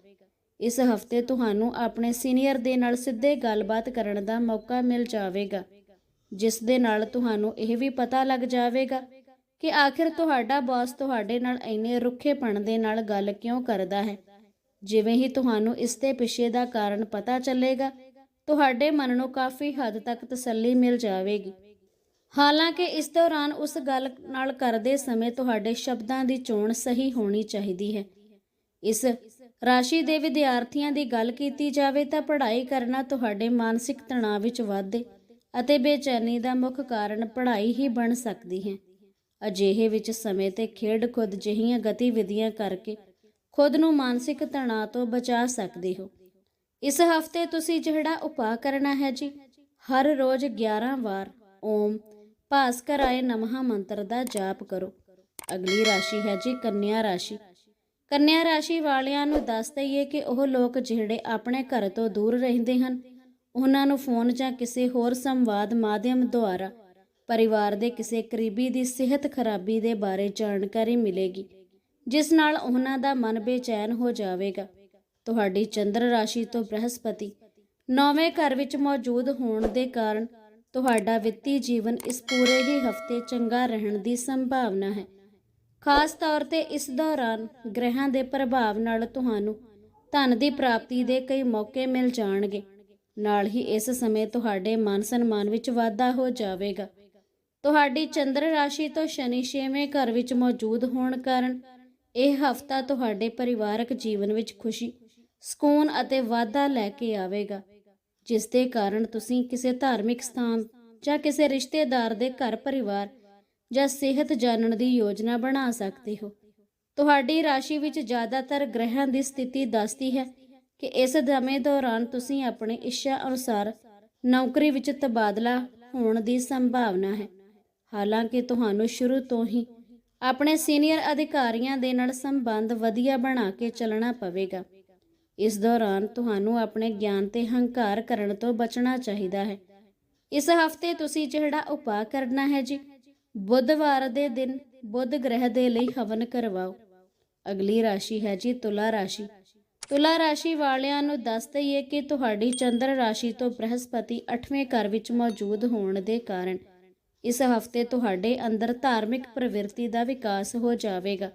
ਇਸ ਹਫ਼ਤੇ ਤੁਹਾਨੂੰ ਆਪਣੇ ਸੀਨੀਅਰ ਦੇ ਨਾਲ ਸਿੱਧੇ ਗੱਲਬਾਤ ਕਰਨ ਦਾ ਮੌਕਾ ਮਿਲ ਜਾਵੇਗਾ, ਜਿਸ ਦੇ ਨਾਲ ਤੁਹਾਨੂੰ ਇਹ ਵੀ ਪਤਾ ਲੱਗ ਜਾਵੇਗਾ ਕਿ ਆਖਿਰ ਤੁਹਾਡਾ ਬੌਸ ਤੁਹਾਡੇ ਨਾਲ ਇੰਨੇ ਰੁੱਖੇਪਣ ਦੇ ਨਾਲ ਗੱਲ ਕਿਉਂ ਕਰਦਾ ਹੈ। ਜਿਵੇਂ ਹੀ ਤੁਹਾਨੂੰ ਇਸ ਦੇ ਪਿੱਛੇ ਦਾ ਕਾਰਨ ਪਤਾ ਚੱਲੇਗਾ, ਤੁਹਾਡੇ ਮਨ ਨੂੰ ਕਾਫੀ ਹੱਦ ਤੱਕ ਤਸੱਲੀ ਮਿਲ ਜਾਵੇਗੀ। ਹਾਲਾਂਕਿ ਇਸ ਦੌਰਾਨ ਉਸ ਗੱਲ ਨਾਲ ਕਰਦੇ ਸਮੇਂ ਤੁਹਾਡੇ ਸ਼ਬਦਾਂ ਦੀ ਚੋਣ ਸਹੀ ਹੋਣੀ ਚਾਹੀਦੀ ਹੈ। ਇਸ ਰਾਸ਼ੀ ਦੇ ਵਿਦਿਆਰਥੀਆਂ ਦੀ ਗੱਲ ਕੀਤੀ ਜਾਵੇ ਤਾਂ ਪੜ੍ਹਾਈ ਕਰਨਾ ਤੁਹਾਡੇ ਮਾਨਸਿਕ ਤਣਾਅ ਵਿੱਚ ਵਾਧੇ ਅਤੇ ਬੇਚੈਨੀ ਦਾ ਮੁੱਖ ਕਾਰਨ ਪੜ੍ਹਾਈ ਹੀ ਬਣ ਸਕਦੀ ਹੈ। ਅਜਿਹੇ ਵਿੱਚ ਸਮੇਂ ਤੇ ਖੇਡ ਖੁਦ ਜਿਹੀਆਂ ਗਤੀਵਿਧੀਆਂ ਕਰਕੇ ਖੁਦ ਨੂੰ ਮਾਨਸਿਕ ਤਣਾਅ ਤੋਂ ਬਚਾ ਸਕਦੇ ਹੋ। ਇਸ ਹਫ਼ਤੇ ਤੁਸੀਂ ਜਿਹੜਾ ਉਪਾਅ ਕਰਨਾ ਹੈ ਜੀ, ਹਰ ਰੋਜ਼ 11 ਵਾਰ ਓਮ ਭਾਸਕਰਾਏ ਨਮಃ ਮੰਤਰ ਦਾ ਜਾਪ ਕਰੋ। ਅਗਲੀ ਰਾਸ਼ੀ ਹੈ ਜੀ ਕੰਨਿਆ ਰਾਸ਼ੀ। ਕੰਨਿਆ ਰਾਸ਼ੀ ਵਾਲਿਆਂ ਨੂੰ ਦੱਸ ਦਈਏ ਕਿ ਉਹ ਲੋਕ ਜਿਹੜੇ ਆਪਣੇ ਘਰ ਤੋਂ ਦੂਰ ਰਹਿੰਦੇ ਹਨ, ਉਹਨਾਂ ਨੂੰ ਫੋਨ ਜਾਂ ਕਿਸੇ ਹੋਰ ਸੰਵਾਦ ਮਾਧਿਅਮ ਦੁਆਰਾ ਪਰਿਵਾਰ ਦੇ ਕਿਸੇ ਕਰੀਬੀ ਦੀ ਸਿਹਤ ਖਰਾਬੀ ਦੇ ਬਾਰੇ ਜਾਣਕਾਰੀ ਮਿਲੇਗੀ, ਜਿਸ ਨਾਲ ਉਹਨਾਂ ਦਾ ਮਨ ਬੇਚੈਨ ਹੋ ਜਾਵੇਗਾ। ਤੁਹਾਡੀ ਚੰਦਰ ਰਾਸ਼ੀ ਤੋਂ ਬ੍ਰਹਸਪਤੀ ਨੌਵੇਂ ਘਰ ਵਿੱਚ ਮੌਜੂਦ ਹੋਣ ਦੇ ਕਾਰਨ ਤੁਹਾਡਾ ਵਿੱਤੀ ਜੀਵਨ ਇਸ ਪੂਰੇ ਹੀ ਹਫ਼ਤੇ ਚੰਗਾ ਰਹਿਣ ਦੀ ਸੰਭਾਵਨਾ ਹੈ। ਖਾਸ ਤੌਰ ਤੇ ਇਸ ਦੌਰਾਨ ਗ੍ਰਹਿਾਂ ਦੇ ਪ੍ਰਭਾਵ ਨਾਲ ਤੁਹਾਨੂੰ ਧਨ ਦੀ ਪ੍ਰਾਪਤੀ ਦੇ ਕਈ ਮੌਕੇ ਮਿਲ ਜਾਣਗੇ। ਨਾਲ ਹੀ ਇਸ ਸਮੇਂ ਤੁਹਾਡੇ ਮਾਨ ਸਨਮਾਨ ਵਿੱਚ ਵਾਧਾ ਹੋ ਜਾਵੇਗਾ। ਤੁਹਾਡੀ ਚੰਦਰ ਰਾਸ਼ੀ ਤੋਂ ਸ਼ਨੀ ਛੇਵੇਂ ਘਰ ਵਿੱਚ ਮੌਜੂਦ ਹੋਣ ਕਾਰਨ ਇਹ ਹਫਤਾ ਤੁਹਾਡੇ ਪਰਿਵਾਰਕ ਜੀਵਨ ਵਿੱਚ ਖੁਸ਼ੀ, ਸਕੂਨ ਅਤੇ ਵਾਧਾ ਲੈ ਕੇ ਆਵੇਗਾ, ਜਿਸ ਦੇ ਕਾਰਨ ਤੁਸੀਂ ਕਿਸੇ ਧਾਰਮਿਕ ਸਥਾਨ ਜਾਂ ਕਿਸੇ ਰਿਸ਼ਤੇਦਾਰ ਦੇ ਘਰ ਪਰਿਵਾਰ ਜਾਂ ਸਿਹਤ ਜਾਣਨ ਦੀ ਯੋਜਨਾ ਬਣਾ ਸਕਦੇ ਹੋ। ਤੁਹਾਡੀ ਰਾਸ਼ੀ ਵਿੱਚ ਜ਼ਿਆਦਾਤਰ ਗ੍ਰਹਿਆਂ ਦੀ ਸਥਿਤੀ ਦੱਸਦੀ ਹੈ ਕਿ ਇਸ ਸਮੇਂ ਦੌਰਾਨ ਤੁਸੀਂ ਆਪਣੀ ਇੱਛਾ ਅਨੁਸਾਰ ਨੌਕਰੀ ਵਿੱਚ ਤਬਾਦਲਾ ਹੋਣ ਦੀ ਸੰਭਾਵਨਾ ਹੈ। ਹਾਲਾਂਕਿ ਤੁਹਾਨੂੰ ਸ਼ੁਰੂ ਤੋਂ ਹੀ ਆਪਣੇ ਸੀਨੀਅਰ ਅਧਿਕਾਰੀਆਂ ਦੇ ਨਾਲ ਸੰਬੰਧ ਵਧੀਆ ਬਣਾ ਕੇ ਚੱਲਣਾ ਪਵੇਗਾ। ਇਸ ਦੌਰਾਨ ਤੁਹਾਨੂੰ ਆਪਣੇ ਗਿਆਨ ਤੇ ਹੰਕਾਰ ਕਰਨ ਤੋਂ ਬਚਣਾ ਚਾਹੀਦਾ ਹੈ। ਇਸ ਹਫ਼ਤੇ ਤੁਸੀਂ ਜਿਹੜਾ ਉਪਾਅ ਕਰਨਾ ਹੈ ਜੀ ਬੁੱਧਵਾਰ ਦੇ ਦਿਨ, ਬੁੱਧ ਗ੍ਰਹਿ ਦੇ ਲਈ ਹਵਨ ਕਰਵਾਓ। ਅਗਲੀ ਰਾਸ਼ੀ ਹੈ ਜੀ ਤੁਲਾ ਰਾਸ਼ੀ। ਤੁਲਾ ਰਾਸ਼ੀ ਵਾਲਿਆਂ ਨੂੰ ਦੱਸ ਦਈਏ ਕਿ ਤੁਹਾਡੀ ਚੰਦਰ ਰਾਸ਼ੀ ਤੋਂ ਬ੍ਰਹਸਪਤੀ 8ਵੇਂ ਘਰ ਵਿੱਚ ਮੌਜੂਦ ਹੋਣ ਦੇ ਕਾਰਨ ਇਸ ਹਫ਼ਤੇ ਤੁਹਾਡੇ ਅੰਦਰ ਧਾਰਮਿਕ ਪ੍ਰਵਿਰਤੀ ਦਾ ਵਿਕਾਸ ਹੋ ਜਾਵੇਗਾ।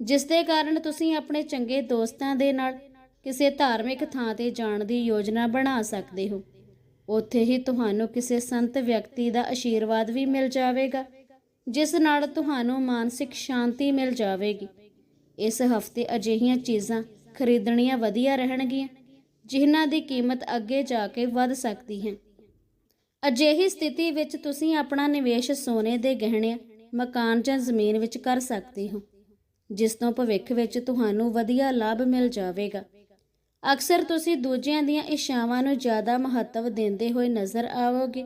ਜਿਸ ਦੇ ਕਾਰਨ ਤੁਸੀਂ ਆਪਣੇ ਚੰਗੇ ਦੋਸਤਾਂ ਦੇ ਨਾਲ ਕਿਸੇ ਧਾਰਮਿਕ ਥਾਂ ਤੇ ਜਾਣ ਦੀ ਯੋਜਨਾ ਬਣਾ ਸਕਦੇ ਹੋ। ਉੱਥੇ ਹੀ ਤੁਹਾਨੂੰ ਕਿਸੇ ਸੰਤ ਵਿਅਕਤੀ ਦਾ ਆਸ਼ੀਰਵਾਦ ਵੀ ਮਿਲ ਜਾਵੇਗਾ, ਜਿਸ ਨਾਲ ਤੁਹਾਨੂੰ ਮਾਨਸਿਕ ਸ਼ਾਂਤੀ ਮਿਲ ਜਾਵੇਗੀ। ਇਸ ਹਫ਼ਤੇ ਅਜਿਹੀਆਂ ਚੀਜ਼ਾਂ ਖਰੀਦਣੀਆਂ ਵਧੀਆ ਰਹਿਣਗੀਆਂ, ਜਿਨ੍ਹਾਂ ਦੀ ਕੀਮਤ ਅੱਗੇ ਜਾ ਕੇ ਵੱਧ ਸਕਦੀ ਹੈ। ਅਜਿਹੀ ਸਥਿਤੀ ਵਿੱਚ ਤੁਸੀਂ ਆਪਣਾ ਨਿਵੇਸ਼ ਸੋਨੇ ਦੇ ਗਹਿਣਿਆਂ, ਮਕਾਨ ਜਾਂ ਜ਼ਮੀਨ ਵਿੱਚ ਕਰ ਸਕਦੇ ਹੋ, ਜਿਸ ਤੋਂ ਭਵਿੱਖ ਵਿੱਚ ਤੁਹਾਨੂੰ ਵਧੀਆ ਲਾਭ ਮਿਲ ਜਾਵੇਗਾ। ਅਕਸਰ ਤੁਸੀਂ ਦੂਜਿਆਂ ਦੀਆਂ ਇੱਛਾਵਾਂ ਨੂੰ ਜ਼ਿਆਦਾ ਮਹੱਤਵ ਦਿੰਦੇ ਹੋਏ ਨਜ਼ਰ ਆਵੋਗੇ,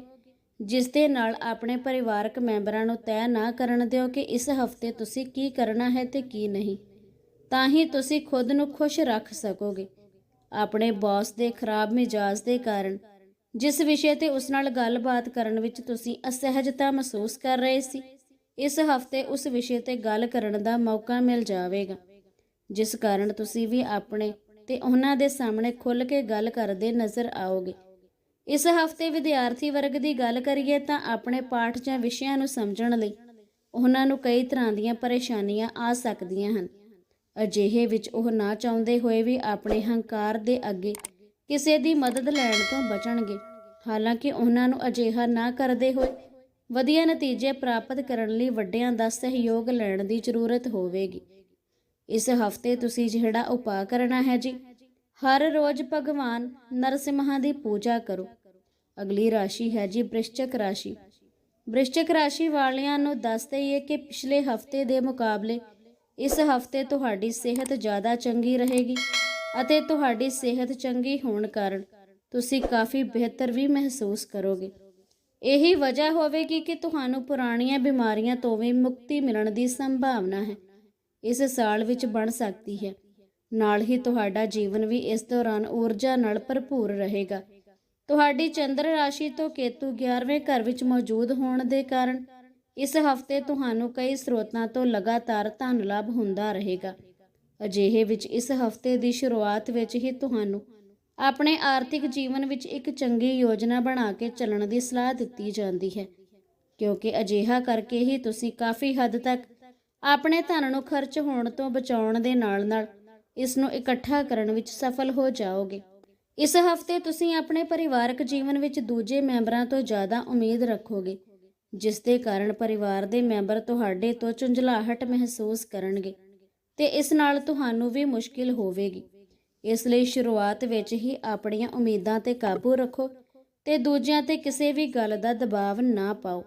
ਜਿਸ ਦੇ ਨਾਲ ਆਪਣੇ ਪਰਿਵਾਰਕ ਮੈਂਬਰਾਂ ਨੂੰ ਤੈਅ ਨਾ ਕਰਨ ਦਿਓ ਕਿ ਇਸ ਹਫ਼ਤੇ ਤੁਸੀਂ ਕੀ ਕਰਨਾ ਹੈ ਤੇ ਕੀ ਨਹੀਂ। ਤਾਂ ਹੀ ਤੁਸੀਂ ਖੁਦ ਨੂੰ ਖੁਸ਼ ਰੱਖ ਸਕੋਗੇ। ਆਪਣੇ ਬੌਸ ਦੇ ਖਰਾਬ ਮਿਜਾਜ਼ ਦੇ ਕਾਰਨ, ਜਿਸ ਵਿਸ਼ੇ ਤੇ ਉਸ ਨਾਲ ਗੱਲਬਾਤ ਕਰਨ ਵਿੱਚ ਤੁਸੀਂ ਅਸਹਿਜਤਾ ਮਹਿਸੂਸ ਕਰ ਰਹੇ ਸੀ, ਇਸ ਹਫ਼ਤੇ ਉਸ ਵਿਸ਼ੇ ਤੇ ਗੱਲ ਕਰਨ ਦਾ ਮੌਕਾ ਮਿਲ ਜਾਵੇਗਾ, ਜਿਸ ਕਾਰਨ ਤੁਸੀਂ ਵੀ ਆਪਣੇ ਤੇ ਉਹਨਾਂ ਦੇ ਸਾਹਮਣੇ ਖੁੱਲ੍ਹ ਕੇ ਗੱਲ ਕਰਦੇ ਨਜ਼ਰ ਆਓਗੇ। ਇਸ ਹਫ਼ਤੇ ਵਿਦਿਆਰਥੀ ਵਰਗ ਦੀ ਗੱਲ ਕਰੀਏ ਤਾਂ ਆਪਣੇ ਪਾਠ ਜਾਂ ਵਿਸ਼ਿਆਂ ਨੂੰ ਸਮਝਣ ਲਈ ਉਹਨਾਂ ਨੂੰ ਕਈ ਤਰ੍ਹਾਂ ਦੀਆਂ ਪਰੇਸ਼ਾਨੀਆਂ ਆ ਸਕਦੀਆਂ ਹਨ। ਅਜਿਹੇ ਵਿੱਚ ਉਹ ਨਾ ਚਾਹੁੰਦੇ ਹੋਏ ਵੀ ਆਪਣੇ ਹੰਕਾਰ ਦੇ ਅੱਗੇ ਕਿਸੇ ਦੀ ਮਦਦ ਲੈਣ ਤੋਂ ਬਚਣਗੇ। ਹਾਲਾਂਕਿ ਉਹਨਾਂ ਨੂੰ ਅਜਿਹਾ ਨਾ ਕਰਦੇ ਹੋਏ ਵਧੀਆ ਨਤੀਜੇ ਪ੍ਰਾਪਤ ਕਰਨ ਲਈ ਵੱਡਿਆਂ ਦਾ ਸਹਿਯੋਗ ਲੈਣ ਦੀ ਜ਼ਰੂਰਤ ਹੋਵੇਗੀ। ਇਸ ਹਫ਼ਤੇ ਤੁਸੀਂ ਜਿਹੜਾ ਉਪਾਅ ਕਰਨਾ ਹੈ ਜੀ, ਹਰ ਰੋਜ਼ ਭਗਵਾਨ ਨਰਸਿਮਹਾ ਦੀ ਪੂਜਾ ਕਰੋ। ਅਗਲੀ ਰਾਸ਼ੀ ਹੈ ਜੀ ਬ੍ਰਿਸ਼ਚਕ ਰਾਸ਼ੀ। ਬ੍ਰਿਸ਼ਚਕ ਰਾਸ਼ੀ ਵਾਲਿਆਂ ਨੂੰ ਦੱਸ ਦਈਏ ਕਿ ਪਿਛਲੇ ਹਫ਼ਤੇ ਦੇ ਮੁਕਾਬਲੇ ਇਸ ਹਫ਼ਤੇ ਤੁਹਾਡੀ ਸਿਹਤ ਜ਼ਿਆਦਾ ਚੰਗੀ ਰਹੇਗੀ ਅਤੇ ਤੁਹਾਡੀ ਸਿਹਤ ਚੰਗੀ ਹੋਣ ਕਾਰਨ ਤੁਸੀਂ ਕਾਫੀ ਬਿਹਤਰ ਵੀ ਮਹਿਸੂਸ ਕਰੋਗੇ। ਇਹੀ ਵਜ੍ਹਾ ਹੋਵੇਗੀ ਕਿ ਤੁਹਾਨੂੰ ਪੁਰਾਣੀਆਂ ਬਿਮਾਰੀਆਂ ਤੋਂ ਵੀ ਮੁਕਤੀ ਮਿਲਣ ਦੀ ਸੰਭਾਵਨਾ ਹੈ। ਇਸ ਸਾਲ ਵਿੱਚ ਬਣ ਸਕਦੀ ਹੈ। ਨਾਲ ਹੀ ਤੁਹਾਡਾ ਜੀਵਨ ਵੀ ਇਸ ਦੌਰਾਨ ਊਰਜਾ ਨਾਲ ਭਰਪੂਰ ਰਹੇਗਾ। ਤੁਹਾਡੀ ਚੰਦਰ ਰਾਸ਼ੀ ਤੋਂ ਕੇਤੂ 11ਵੇਂ ਘਰ ਵਿੱਚ ਮੌਜੂਦ ਹੋਣ ਦੇ ਕਾਰਨ ਇਸ ਹਫ਼ਤੇ ਤੁਹਾਨੂੰ ਕਈ ਸਰੋਤਾਂ ਤੋਂ ਲਗਾਤਾਰ ਧਨ ਲਾਭ ਹੁੰਦਾ ਰਹੇਗਾ। ਅਜਿਹੇ ਵਿੱਚ ਇਸ ਹਫ਼ਤੇ ਦੀ ਸ਼ੁਰੂਆਤ ਵਿੱਚ ਹੀ ਤੁਹਾਨੂੰ ਆਪਣੇ ਆਰਥਿਕ ਜੀਵਨ ਵਿੱਚ ਇੱਕ ਚੰਗੀ ਯੋਜਨਾ ਬਣਾ ਕੇ ਚੱਲਣ ਦੀ ਸਲਾਹ ਦਿੱਤੀ ਜਾਂਦੀ ਹੈ। ਕਿਉਂਕਿ ਅਜਿਹਾ ਕਰਕੇ ਹੀ ਤੁਸੀਂ ਕਾਫੀ ਹੱਦ ਤੱਕ ਆਪਣੇ ਧਨ ਨੂੰ ਖਰਚ ਹੋਣ ਤੋਂ ਬਚਾਉਣ ਦੇ ਨਾਲ-ਨਾਲ ਇਸ ਨੂੰ ਇਕੱਠਾ ਕਰਨ ਵਿੱਚ ਸਫਲ ਹੋ ਜਾਓਗੇ। ਇਸ ਹਫ਼ਤੇ ਤੁਸੀਂ ਆਪਣੇ ਪਰਿਵਾਰਕ ਜੀਵਨ ਵਿੱਚ ਦੂਜੇ ਮੈਂਬਰਾਂ ਤੋਂ ਜ਼ਿਆਦਾ ਉਮੀਦ ਰੱਖੋਗੇ, ਜਿਸ ਦੇ ਕਾਰਨ ਪਰਿਵਾਰ ਦੇ ਮੈਂਬਰ ਤੁਹਾਡੇ ਤੋਂ ਝੁੰਝਲਾਹਟ ਮਹਿਸੂਸ ਕਰਨਗੇ ਤੇ ਇਸ ਨਾਲ ਤੁਹਾਨੂੰ ਵੀ ਮੁਸ਼ਕਿਲ ਹੋਵੇਗੀ। ਇਸ ਲਈ ਸ਼ੁਰੂਆਤ ਵਿੱਚ ਹੀ ਆਪਣੀਆਂ ਉਮੀਦਾਂ ਤੇ ਕਾਬੂ ਰੱਖੋ ਤੇ ਦੂਜਿਆਂ ਤੇ ਕਿਸੇ ਵੀ ਗੱਲ ਦਾ ਦਬਾਅ ਨਾ ਪਾਓ।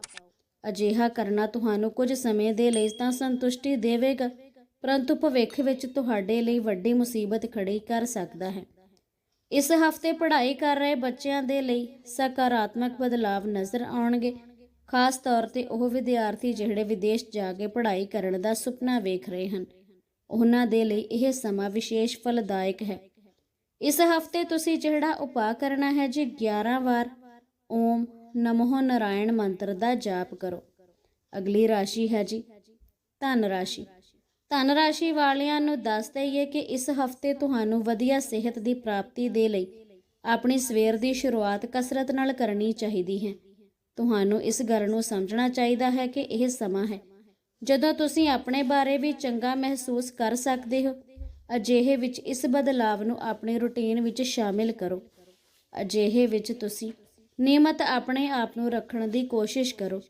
ਅਜਿਹਾ ਕਰਨਾ ਤੁਹਾਨੂੰ ਕੁਝ ਸਮੇਂ ਦੇ ਲਈ ਤਾਂ ਸੰਤੁਸ਼ਟੀ ਦੇਵੇਗਾ, ਪਰੰਤੂ ਭਵਿੱਖ ਵਿੱਚ ਤੁਹਾਡੇ ਲਈ ਵੱਡੀ ਮੁਸੀਬਤ ਖੜੀ ਕਰ ਸਕਦਾ ਹੈ। ਇਸ ਹਫ਼ਤੇ ਪੜ੍ਹਾਈ ਕਰ ਰਹੇ ਬੱਚਿਆਂ ਦੇ ਲਈ ਸਕਾਰਾਤਮਕ ਬਦਲਾਵ ਨਜ਼ਰ ਆਉਣਗੇ। ਖਾਸ ਤੌਰ ਤੇ ਉਹ ਵਿਦਿਆਰਥੀ ਜਿਹੜੇ ਵਿਦੇਸ਼ ਜਾ ਕੇ ਪੜ੍ਹਾਈ ਕਰਨ ਦਾ ਸੁਪਨਾ ਵੇਖ ਰਹੇ ਹਨ। ਉਹਨਾਂ ਦੇ ਲਈ ਇਹ ਸਮਾਂ ਵਿਸ਼ੇਸ਼ ਫਲਦਾਇਕ ਹੈ। ਇਸ ਹਫ਼ਤੇ ਤੁਸੀਂ ਜਿਹੜਾ ਉਪਾਅ ਕਰਨਾ ਹੈ ਜੀ 11 ਵਾਰ ਓਮ ਨਮੋ ਨਾਰਾਇਣ ਮੰਤਰ ਦਾ ਜਾਪ ਕਰੋ। ਅਗਲੀ ਰਾਸ਼ੀ ਹੈ ਜੀ ਧਨ ਰਾਸ਼ੀ। ਧਨ ਰਾਸ਼ੀ ਵਾਲਿਆਂ ਨੂੰ ਦੱਸ ਦਈਏ ਕਿ ਇਸ ਹਫ਼ਤੇ ਤੁਹਾਨੂੰ ਵਧੀਆ ਸਿਹਤ ਦੀ ਪ੍ਰਾਪਤੀ ਦੇ ਲਈ ਆਪਣੀ ਸਵੇਰ ਦੀ ਸ਼ੁਰੂਆਤ ਕਸਰਤ ਨਾਲ ਕਰਨੀ ਚਾਹੀਦੀ ਹੈ। ਤੁਹਾਨੂੰ ਇਸ ਗੱਲ ਨੂੰ ਸਮਝਣਾ ਚਾਹੀਦਾ ਹੈ ਕਿ ਇਹ ਸਮਾਂ ਹੈ। ਜਦੋਂ ਤੁਸੀਂ ਆਪਣੇ ਬਾਰੇ ਵੀ ਚੰਗਾ ਮਹਿਸੂਸ ਕਰ ਸਕਦੇ ਹੋ, ਅਜਿਹੇ ਵਿੱਚ ਇਸ ਬਦਲਾਵ ਨੂੰ ਆਪਣੀ ਰੁਟੀਨ ਵਿੱਚ ਸ਼ਾਮਿਲ ਕਰੋ। ਅਜਿਹੇ ਵਿੱਚ ਤੁਸੀਂ ਨਿਯਮਤ ਆਪਣੇ ਆਪ ਨੂੰ ਰੱਖਣ ਦੀ ਕੋਸ਼ਿਸ਼ ਕਰੋ।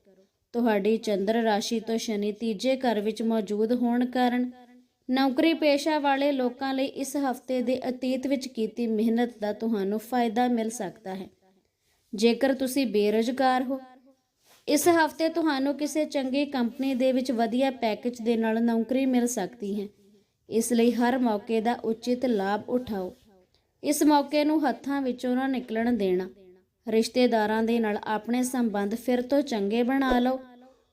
ਤੁਹਾਡੀ ਚੰਦਰ ਰਾਸ਼ੀ ਤੋਂ ਸ਼ਨੀ ਤੀਜੇ ਘਰ ਵਿੱਚ ਮੌਜੂਦ ਹੋਣ ਕਾਰਨ ਨੌਕਰੀ ਪੇਸ਼ਾ ਵਾਲੇ ਲੋਕਾਂ ਲਈ ਇਸ ਹਫ਼ਤੇ ਦੇ ਅਤੀਤ ਵਿੱਚ ਕੀਤੀ ਮਿਹਨਤ ਦਾ ਤੁਹਾਨੂੰ ਫਾਇਦਾ ਮਿਲ ਸਕਦਾ ਹੈ। ਜੇਕਰ ਤੁਸੀਂ ਬੇਰੁਜ਼ਗਾਰ ਹੋ, ਇਸ ਹਫ਼ਤੇ ਤੁਹਾਨੂੰ ਕਿਸੇ ਚੰਗੀ ਕੰਪਨੀ ਦੇ ਵਿੱਚ ਵਧੀਆ ਪੈਕੇਜ ਦੇ ਨਾਲ ਨੌਕਰੀ ਮਿਲ ਸਕਦੀ ਹੈ। ਇਸ ਲਈ ਹਰ ਮੌਕੇ ਦਾ ਉਚਿਤ ਲਾਭ ਉਠਾਓ। ਇਸ ਮੌਕੇ ਨੂੰ ਹੱਥਾਂ ਵਿੱਚੋਂ ਨਾ ਨਿਕਲਣ ਦੇਣਾ। ਰਿਸ਼ਤੇਦਾਰਾਂ ਦੇ ਨਾਲ ਆਪਣੇ ਸੰਬੰਧ ਫਿਰ ਤੋਂ ਚੰਗੇ ਬਣਾ ਲਓ।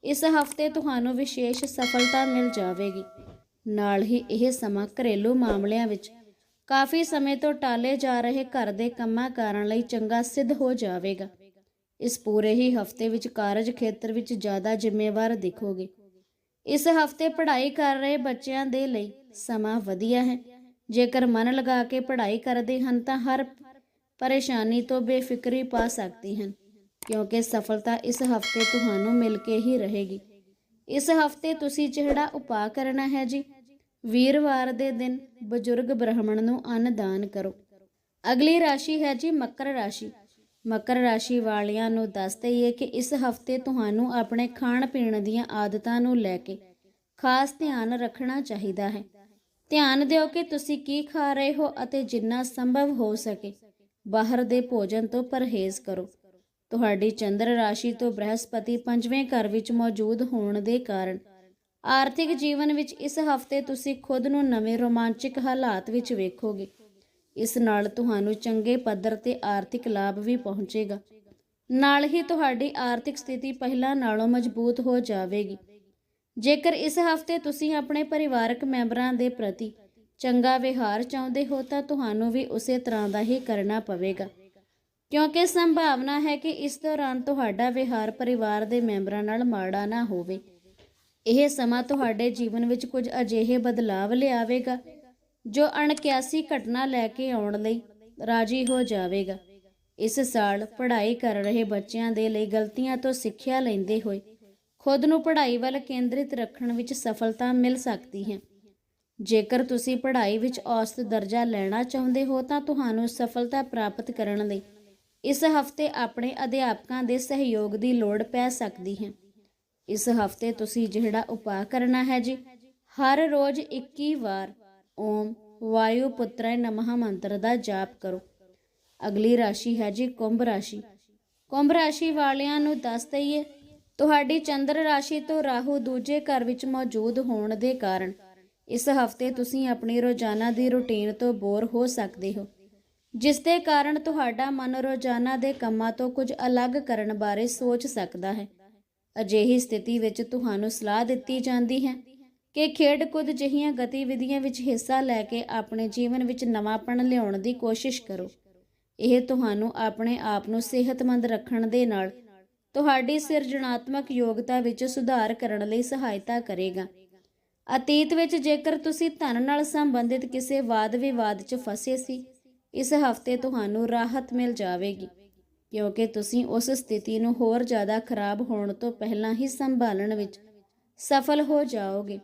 ਇਸ ਹਫ਼ਤੇ ਤੁਹਾਨੂੰ ਵਿਸ਼ੇਸ਼ ਸਫਲਤਾ ਮਿਲ ਜਾਵੇਗੀ। ਨਾਲ ਹੀ ਇਹ ਸਮਾਂ ਘਰੇਲੂ ਮਾਮਲਿਆਂ ਵਿੱਚ ਕਾਫੀ ਸਮੇਂ ਤੋਂ ਟਾਲੇ ਜਾ ਰਹੇ ਘਰ ਦੇ ਕੰਮਾਂ ਕਾਰਨ ਲਈ ਚੰਗਾ ਸਿੱਧ ਹੋ ਜਾਵੇਗਾ। ਇਸ ਪੂਰੇ ਹੀ ਹਫ਼ਤੇ ਵਿੱਚ ਕਾਰਜ ਖੇਤਰ ਵਿੱਚ ਜ਼ਿਆਦਾ ਜ਼ਿੰਮੇਵਾਰ ਦਿਖੋਗੇ। ਇਸ ਹਫ਼ਤੇ ਪੜ੍ਹਾਈ ਕਰ ਰਹੇ ਬੱਚਿਆਂ ਦੇ ਲਈ ਸਮਾਂ ਵਧੀਆ ਹੈ। ਜੇਕਰ ਮਨ ਲਗਾ ਕੇ ਪੜ੍ਹਾਈ ਕਰਦੇ ਹਨ ਤਾਂ ਹਰ ਪਰੇਸ਼ਾਨੀ ਤੋਂ ਬੇਫਿਕਰੀ ਪਾ ਸਕਦੀ ਹਨ, ਕਿਉਂਕਿ ਸਫਲਤਾ ਇਸ ਹਫ਼ਤੇ ਤੁਹਾਨੂੰ ਮਿਲ ਕੇ ਹੀ ਰਹੇਗੀ। ਇਸ ਹਫ਼ਤੇ ਤੁਸੀਂ ਜਿਹੜਾ ਉਪਾਅ ਕਰਨਾ ਹੈ ਜੀ, ਵੀਰਵਾਰ ਦੇ ਦਿਨ ਬਜ਼ੁਰਗ ਬ੍ਰਾਹਮਣ ਨੂੰ ਅੰਨ ਦਾਨ ਕਰੋ। ਅਗਲੀ ਰਾਸ਼ੀ ਹੈ ਜੀ ਮਕਰ ਰਾਸ਼ੀ। ਮਕਰ ਰਾਸ਼ੀ ਵਾਲਿਆਂ ਨੂੰ ਦੱਸ ਦਈਏ ਕਿ ਇਸ ਹਫ਼ਤੇ ਤੁਹਾਨੂੰ ਆਪਣੇ ਖਾਣ ਪੀਣ ਦੀਆਂ ਆਦਤਾਂ ਨੂੰ ਲੈ ਕੇ ਖਾਸ ਧਿਆਨ ਰੱਖਣਾ ਚਾਹੀਦਾ ਹੈ। ਧਿਆਨ ਦਿਓ ਕਿ ਤੁਸੀਂ ਕੀ ਖਾ ਰਹੇ ਹੋ ਅਤੇ ਜਿੰਨਾ ਸੰਭਵ ਹੋ ਸਕੇ। ਬਾਹਰ ਦੇ ਭੋਜਨ ਤੋਂ ਪਰਹੇਜ਼ ਕਰੋ। ਤੁਹਾਡੀ ਚੰਦਰ ਰਾਸ਼ੀ ਤੋਂ ਬ੍ਰਹਸਪਤੀ ਪੰਜਵੇਂ ਘਰ ਵਿੱਚ ਮੌਜੂਦ ਹੋਣ ਦੇ ਕਾਰਨ ਆਰਥਿਕ ਜੀਵਨ ਵਿੱਚ ਇਸ ਹਫ਼ਤੇ ਤੁਸੀਂ ਖੁਦ ਨੂੰ ਨਵੇਂ ਰੋਮਾਂਚਕ ਹਾਲਾਤ ਵਿੱਚ ਵੇਖੋਗੇ। ਇਸ ਨਾਲ ਤੁਹਾਨੂੰ ਚੰਗੇ ਪੱਧਰ ਤੇ ਆਰਥਿਕ ਲਾਭ ਵੀ ਪਹੁੰਚੇਗਾ। ਨਾਲ ਹੀ ਤੁਹਾਡੀ ਆਰਥਿਕ ਸਥਿਤੀ ਪਹਿਲਾਂ ਨਾਲੋਂ ਮਜ਼ਬੂਤ ਹੋ ਜਾਵੇਗੀ। ਜੇਕਰ ਇਸ ਹਫ਼ਤੇ ਤੁਸੀਂ ਆਪਣੇ ਪਰਿਵਾਰਕ ਮੈਂਬਰਾਂ ਦੇ ਪ੍ਰਤੀ ਚੰਗਾ ਵਿਹਾਰ ਚਾਹੁੰਦੇ ਹੋ ਤਾਂ ਤੁਹਾਨੂੰ ਵੀ ਉਸੇ ਤਰ੍ਹਾਂ ਦਾ ਹੀ ਕਰਨਾ ਪਵੇਗਾ। ਕਿਉਂਕਿ ਸੰਭਾਵਨਾ ਹੈ ਕਿ ਇਸ ਦੌਰਾਨ ਤੁਹਾਡਾ ਵਿਹਾਰ ਪਰਿਵਾਰ ਦੇ ਮੈਂਬਰਾਂ ਨਾਲ ਮਾੜਾ ਨਾ ਹੋਵੇ। ਇਹ ਸਮਾਂ ਤੁਹਾਡੇ ਜੀਵਨ ਵਿੱਚ ਕੁਝ ਅਜਿਹੇ ਬਦਲਾਵ ਲਿਆਵੇਗਾ, ਜੋ ਅਣਕਿਆਸੀ ਘਟਨਾ ਲੈ ਕੇ ਆਉਣ ਲਈ ਰਾਜੀ ਹੋ ਜਾਵੇਗਾ। ਇਸ ਸਾਲ ਪੜ੍ਹਾਈ ਕਰ ਰਹੇ ਬੱਚਿਆਂ ਦੇ ਲਈ ਗਲਤੀਆਂ ਤੋਂ ਸਿੱਖਿਆ ਲੈਂਦੇ ਹੋਏ ਖੁਦ ਨੂੰ ਪੜ੍ਹਾਈ ਵੱਲ ਕੇਂਦਰਿਤ ਰੱਖਣ ਵਿੱਚ ਸਫਲਤਾ ਮਿਲ ਸਕਦੀ ਹੈ। ਜੇਕਰ ਤੁਸੀਂ ਪੜ੍ਹਾਈ ਵਿੱਚ ਔਸਤ ਦਰਜਾ ਲੈਣਾ ਚਾਹੁੰਦੇ ਹੋ ਤਾਂ ਤੁਹਾਨੂੰ ਸਫਲਤਾ ਪ੍ਰਾਪਤ ਕਰਨ ਲਈ ਇਸ ਹਫ਼ਤੇ ਆਪਣੇ ਅਧਿਆਪਕਾਂ ਦੇ ਸਹਿਯੋਗ ਦੀ ਲੋੜ ਪੈ ਸਕਦੀ ਹੈ। ਇਸ ਹਫ਼ਤੇ ਤੁਸੀਂ ਜਿਹੜਾ ਉਪਾਅ ਕਰਨਾ ਹੈ ਜੀ, ਹਰ ਰੋਜ਼ 21 ਵਾਰ ਓਮ ਵਾਯੂ ਪੁੱਤਰਾਏ ਨਮः ਮੰਤਰ ਦਾ ਜਾਪ ਕਰੋ। ਅਗਲੀ ਰਾਸ਼ੀ ਹੈ ਜੀ ਕੁੰਭ ਰਾਸ਼ੀ। ਕੁੰਭ ਰਾਸ਼ੀ ਵਾਲਿਆਂ ਨੂੰ ਦੱਸ ਦਈਏ, ਤੁਹਾਡੀ ਚੰਦਰ ਰਾਸ਼ੀ ਤੋਂ ਰਾਹੂ ਦੂਜੇ ਘਰ ਵਿੱਚ ਮੌਜੂਦ ਹੋਣ ਦੇ ਕਾਰਨ ਇਸ ਹਫ਼ਤੇ ਤੁਸੀਂ ਆਪਣੀ ਰੋਜ਼ਾਨਾ ਦੀ ਰੁਟੀਨ ਤੋਂ ਬੋਰ ਹੋ ਸਕਦੇ ਹੋ, ਜਿਸ ਦੇ ਕਾਰਨ ਤੁਹਾਡਾ ਮਨ ਰੋਜ਼ਾਨਾ ਦੇ ਕੰਮਾਂ ਤੋਂ ਕੁਝ ਅਲੱਗ ਕਰਨ ਬਾਰੇ ਸੋਚ ਸਕਦਾ ਹੈ। ਅਜਿਹੀ ਸਥਿਤੀ ਵਿੱਚ ਤੁਹਾਨੂੰ ਸਲਾਹ ਦਿੱਤੀ ਜਾਂਦੀ ਹੈ ਕਿ ਖੇਡ ਕੁੱਦ ਜਿਹੀਆਂ ਗਤੀਵਿਧੀਆਂ ਵਿੱਚ ਹਿੱਸਾ ਲੈ ਕੇ ਆਪਣੇ ਜੀਵਨ ਵਿੱਚ ਨਵਾਂਪਣ ਲਿਆਉਣ ਦੀ ਕੋਸ਼ਿਸ਼ ਕਰੋ। ਇਹ ਤੁਹਾਨੂੰ ਆਪਣੇ ਆਪ ਨੂੰ ਸਿਹਤਮੰਦ ਰੱਖਣ ਦੇ ਨਾਲ ਤੁਹਾਡੀ ਸਿਰਜਣਾਤਮਕ ਯੋਗਤਾ ਵਿੱਚ ਸੁਧਾਰ ਕਰਨ ਲਈ ਸਹਾਇਤਾ ਕਰੇਗਾ। ਅਤੀਤ ਵਿੱਚ ਜੇਕਰ ਤੁਸੀਂ ਧਨ ਨਾਲ ਸੰਬੰਧਿਤ ਕਿਸੇ ਵਾਦ ਵਿਵਾਦ 'ਚ ਫਸੇ ਸੀ, ਇਸ ਹਫ਼ਤੇ ਤੁਹਾਨੂੰ ਰਾਹਤ ਮਿਲ ਜਾਵੇਗੀ, ਕਿਉਂਕਿ ਤੁਸੀਂ ਉਸ ਸਥਿਤੀ ਨੂੰ ਹੋਰ ਜ਼ਿਆਦਾ ਖਰਾਬ ਹੋਣ ਤੋਂ ਪਹਿਲਾਂ ਹੀ ਸੰਭਾਲਣ ਵਿੱਚ ਸਫਲ ਹੋ ਜਾਓਗੇ।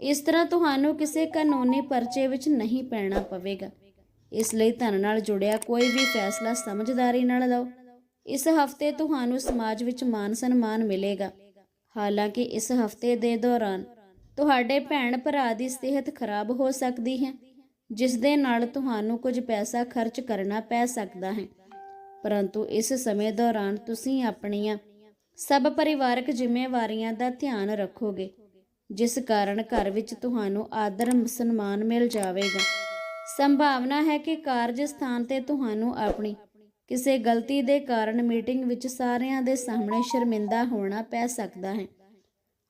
ਇਸ ਤਰ੍ਹਾਂ ਤੁਹਾਨੂੰ ਕਿਸੇ ਕਾਨੂੰਨੀ ਪਰਚੇ ਵਿੱਚ ਨਹੀਂ ਪੈਣਾ ਪਵੇਗਾ। ਇਸ ਲਈ ਧਨ ਨਾਲ ਜੁੜਿਆ ਕੋਈ ਵੀ ਫੈਸਲਾ ਸਮਝਦਾਰੀ ਨਾਲ ਲਓ। ਇਸ ਹਫ਼ਤੇ ਤੁਹਾਨੂੰ ਸਮਾਜ ਵਿੱਚ ਮਾਨ ਸਨਮਾਨ ਮਿਲੇਗਾ। ਹਾਲਾਂਕਿ ਇਸ ਹਫ਼ਤੇ ਦੇ ਦੌਰਾਨ ਤੁਹਾਡੇ ਭੈਣ ਭਰਾ ਦੀ ਸਿਹਤ ਖਰਾਬ ਹੋ ਸਕਦੀ ਹੈ, ਜਿਸ ਦੇ ਨਾਲ ਤੁਹਾਨੂੰ ਕੁਝ ਪੈਸਾ ਖਰਚ ਕਰਨਾ ਪੈ ਸਕਦਾ ਹੈ। ਪਰੰਤੂ ਇਸ ਸਮੇਂ ਦੌਰਾਨ ਤੁਸੀਂ ਆਪਣੀਆਂ ਸਭ ਪਰਿਵਾਰਕ ਜ਼ਿੰਮੇਵਾਰੀਆਂ ਦਾ ਧਿਆਨ ਰੱਖੋਗੇ, ਜਿਸ ਕਾਰਨ ਘਰ ਵਿੱਚ ਤੁਹਾਨੂੰ ਆਦਰ ਸਨਮਾਨ ਮਿਲ ਜਾਵੇਗਾ। ਸੰਭਾਵਨਾ ਹੈ ਕਿ ਕਾਰਜ ਸਥਾਨ ਤੇ ਤੁਹਾਨੂੰ ਆਪਣੀ ਕਿਸੇ ਗਲਤੀ ਦੇ ਕਾਰਨ ਮੀਟਿੰਗ ਵਿੱਚ ਸਾਰਿਆਂ ਦੇ ਸਾਹਮਣੇ ਸ਼ਰਮਿੰਦਾ ਹੋਣਾ ਪੈ ਸਕਦਾ ਹੈ।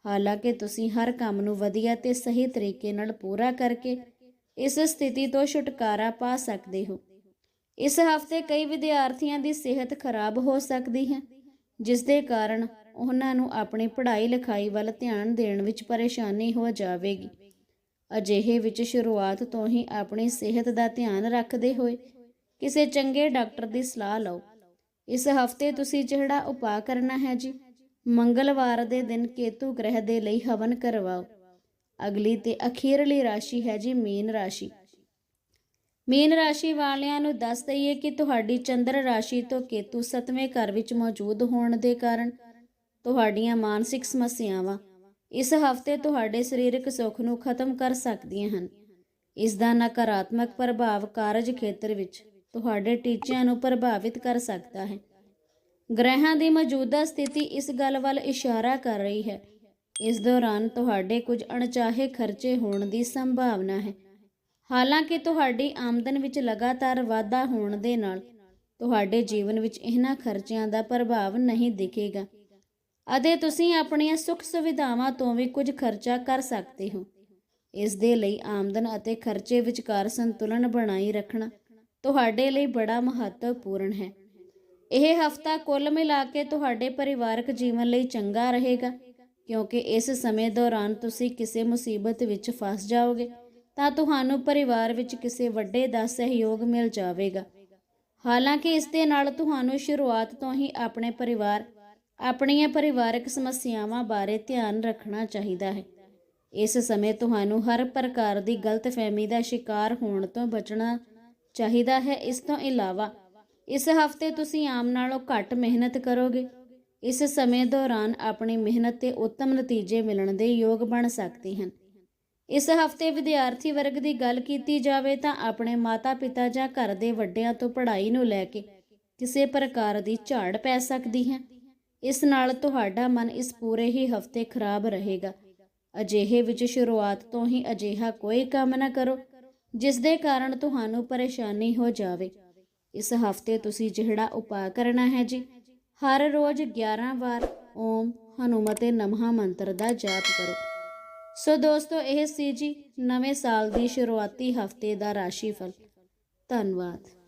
ਹਾਲਾਂਕਿ ਤੁਸੀਂ ਹਰ ਕੰਮ ਨੂੰ ਵਧੀਆ ਤੇ ਸਹੀ ਤਰੀਕੇ ਨਾਲ ਪੂਰਾ ਕਰਕੇ ਇਸ ਸਥਿਤੀ ਤੋਂ ਛੁਟਕਾਰਾ ਪਾ ਸਕਦੇ ਹੋ। ਇਸ ਹਫ਼ਤੇ ਕਈ ਵਿਦਿਆਰਥੀਆਂ ਦੀ ਸਿਹਤ ਖਰਾਬ ਹੋ ਸਕਦੀ ਹੈ, ਜਿਸ ਦੇ ਕਾਰਨ ਉਹਨਾਂ ਨੂੰ ਆਪਣੀ ਪੜ੍ਹਾਈ ਲਿਖਾਈ ਵੱਲ ਧਿਆਨ ਦੇਣ ਵਿੱਚ ਪਰੇਸ਼ਾਨੀ ਹੋ ਜਾਵੇਗੀ। ਅਜਿਹੇ ਵਿੱਚ ਸ਼ੁਰੂਆਤ ਤੋਂ ਹੀ ਆਪਣੀ ਸਿਹਤ ਦਾ ਧਿਆਨ ਰੱਖਦੇ ਹੋਏ ਕਿਸੇ ਚੰਗੇ ਡਾਕਟਰ ਦੀ ਸਲਾਹ ਲਓ। ਇਸ ਹਫ਼ਤੇ ਤੁਸੀਂ ਜਿਹੜਾ ਉਪਾਅ ਕਰਨਾ ਹੈ ਜੀ ਮੰਗਲਵਾਰ ਦੇ ਦਿਨ ਕੇਤੂ ਗ੍ਰਹਿ ਦੇ ਲਈ ਹਵਨ ਕਰਵਾਓ। ਅਗਲੀ ਤੇ ਅਖੀਰਲੀ ਰਾਸ਼ੀ ਹੈ ਜੀ ਮੀਨ ਰਾਸ਼ੀ। ਮੀਨ ਰਾਸ਼ੀ ਵਾਲਿਆਂ ਨੂੰ ਦੱਸ ਦਈਏ ਕਿ ਤੁਹਾਡੀ ਚੰਦਰ ਰਾਸ਼ੀ ਤੋਂ ਕੇਤੂ ਸੱਤਵੇਂ ਘਰ ਵਿੱਚ ਮੌਜੂਦ ਹੋਣ ਦੇ ਕਾਰਨ ਤੁਹਾਡੀਆਂ ਮਾਨਸਿਕ ਸਮੱਸਿਆਵਾਂ ਇਸ ਹਫ਼ਤੇ ਤੁਹਾਡੇ ਸਰੀਰਕ ਸੁੱਖ ਨੂੰ ਖਤਮ ਕਰ ਸਕਦੀਆਂ ਹਨ। ਇਸ ਦਾ ਨਕਾਰਾਤਮਕ ਪ੍ਰਭਾਵ ਕਾਰਜ ਖੇਤਰ ਵਿੱਚ ਤੁਹਾਡੇ ਟੀਚਿਆਂ ਨੂੰ ਪ੍ਰਭਾਵਿਤ ਕਰ ਸਕਦਾ ਹੈ। ਗ੍ਰਹਿਾਂ ਦੀ ਮੌਜੂਦਾ ਸਥਿਤੀ ਇਸ ਗੱਲ ਵੱਲ ਇਸ਼ਾਰਾ ਕਰ ਰਹੀ ਹੈ। ਇਸ ਦੌਰਾਨ ਤੁਹਾਡੇ ਕੁਝ ਅਣਚਾਹੇ ਖਰਚੇ ਹੋਣ ਦੀ ਸੰਭਾਵਨਾ ਹੈ। ਹਾਲਾਂਕਿ ਤੁਹਾਡੀ ਆਮਦਨ ਵਿੱਚ ਲਗਾਤਾਰ ਵਾਧਾ ਹੋਣ ਦੇ ਨਾਲ ਤੁਹਾਡੇ ਜੀਵਨ ਵਿੱਚ ਇਹਨਾਂ ਖਰਚਿਆਂ ਦਾ ਪ੍ਰਭਾਵ ਨਹੀਂ ਦਿਖੇਗਾ। ਅਤੇ ਤੁਸੀਂ ਆਪਣੀਆਂ ਸੁੱਖ ਸੁਵਿਧਾਵਾਂ ਤੋਂ ਵੀ ਕੁਝ ਖਰਚਾ ਕਰ ਸਕਦੇ ਹੋ। ਇਸ ਦੇ ਲਈ ਆਮਦਨ ਅਤੇ ਖਰਚੇ ਵਿਚਕਾਰ ਸੰਤੁਲਨ ਬਣਾਈ ਰੱਖਣਾ ਤੁਹਾਡੇ ਲਈ ਬੜਾ ਮਹੱਤਵਪੂਰਨ ਹੈ। ਇਹ ਹਫਤਾ ਕੁੱਲ ਮਿਲਾ ਕੇ ਤੁਹਾਡੇ ਪਰਿਵਾਰਕ ਜੀਵਨ ਲਈ ਚੰਗਾ ਰਹੇਗਾ, ਕਿਉਂਕਿ ਇਸ ਸਮੇਂ ਦੌਰਾਨ ਤੁਸੀਂ ਕਿਸੇ ਮੁਸੀਬਤ ਵਿੱਚ ਫਸ ਜਾਓਗੇ, ਤਾਂ ਤੁਹਾਨੂੰ ਪਰਿਵਾਰ ਵਿੱਚ ਕਿਸੇ ਵੱਡੇ ਦਾ ਸਹਿਯੋਗ ਮਿਲ ਜਾਵੇਗਾ। ਹਾਲਾਂਕਿ ਇਸ ਦੇ ਨਾਲ ਤੁਹਾਨੂੰ ਸ਼ੁਰੂਆਤ ਤੋਂ ਹੀ ਆਪਣੇ ਪਰਿਵਾਰ, ਆਪਣੀਆਂ ਪਰਿਵਾਰਕ ਸਮੱਸਿਆਵਾਂ ਬਾਰੇ ਧਿਆਨ ਰੱਖਣਾ ਚਾਹੀਦਾ ਹੈ। ਇਸ ਸਮੇਂ ਤੁਹਾਨੂੰ ਹਰ ਪ੍ਰਕਾਰ ਦੀ ਗਲਤਫਹਿਮੀ ਦਾ ਸ਼ਿਕਾਰ ਹੋਣ ਤੋਂ ਬਚਣਾ ਚਾਹੀਦਾ ਹੈ। ਇਸ ਤੋਂ ਇਲਾਵਾ ਇਸ ਹਫ਼ਤੇ ਤੁਸੀਂ ਆਮ ਨਾਲੋਂ ਘੱਟ ਮਿਹਨਤ ਕਰੋਗੇ। ਇਸ ਸਮੇਂ ਦੌਰਾਨ ਆਪਣੀ ਮਿਹਨਤ ਤੇ ਉੱਤਮ ਨਤੀਜੇ ਮਿਲਣ ਦੇ ਯੋਗ ਬਣ ਸਕਦੇ ਹਨ। ਇਸ ਹਫ਼ਤੇ ਵਿਦਿਆਰਥੀ ਵਰਗ ਦੀ ਗੱਲ ਕੀਤੀ ਜਾਵੇ ਤਾਂ ਆਪਣੇ ਮਾਤਾ-ਪਿਤਾ ਜਾਂ ਘਰ ਦੇ ਵੱਡਿਆਂ ਤੋਂ ਪੜ੍ਹਾਈ ਨੂੰ ਲੈ ਕੇ ਕਿਸੇ ਪ੍ਰਕਾਰ ਦੀ ਝਾੜ ਪੈ ਸਕਦੀ ਹੈ। ਇਸ ਨਾਲ ਤੁਹਾਡਾ ਮਨ ਇਸ ਪੂਰੇ ਹੀ ਹਫ਼ਤੇ ਖਰਾਬ ਰਹੇਗਾ। ਅਜਿਹੇ ਵਿੱਚ ਸ਼ੁਰੂਆਤ ਤੋਂ ਹੀ ਅਜਿਹਾ ਕੋਈ ਕੰਮ ਨਾ ਕਰੋ, ਜਿਸ ਦੇ ਕਾਰਨ ਤੁਹਾਨੂੰ ਪਰੇਸ਼ਾਨੀ ਹੋ ਜਾਵੇ। ਇਸ ਹਫ਼ਤੇ ਤੁਸੀਂ ਜਿਹੜਾ ਉਪਾਅ ਕਰਨਾ ਹੈ ਜੀ, ਹਰ ਰੋਜ਼ 11 ਵਾਰ ਓਮ ਹਨੂਮਤੇ ਨਮಃ ਮੰਤਰ ਦਾ ਜਾਪ ਕਰੋ। ਸੋ ਦੋਸਤੋ, ਇਹ ਸੀ ਜੀ ਨਵੇਂ ਸਾਲ ਦੀ ਸ਼ੁਰੂਆਤੀ ਹਫ਼ਤੇ ਦਾ ਰਾਸ਼ੀਫਲ। ਧੰਨਵਾਦ।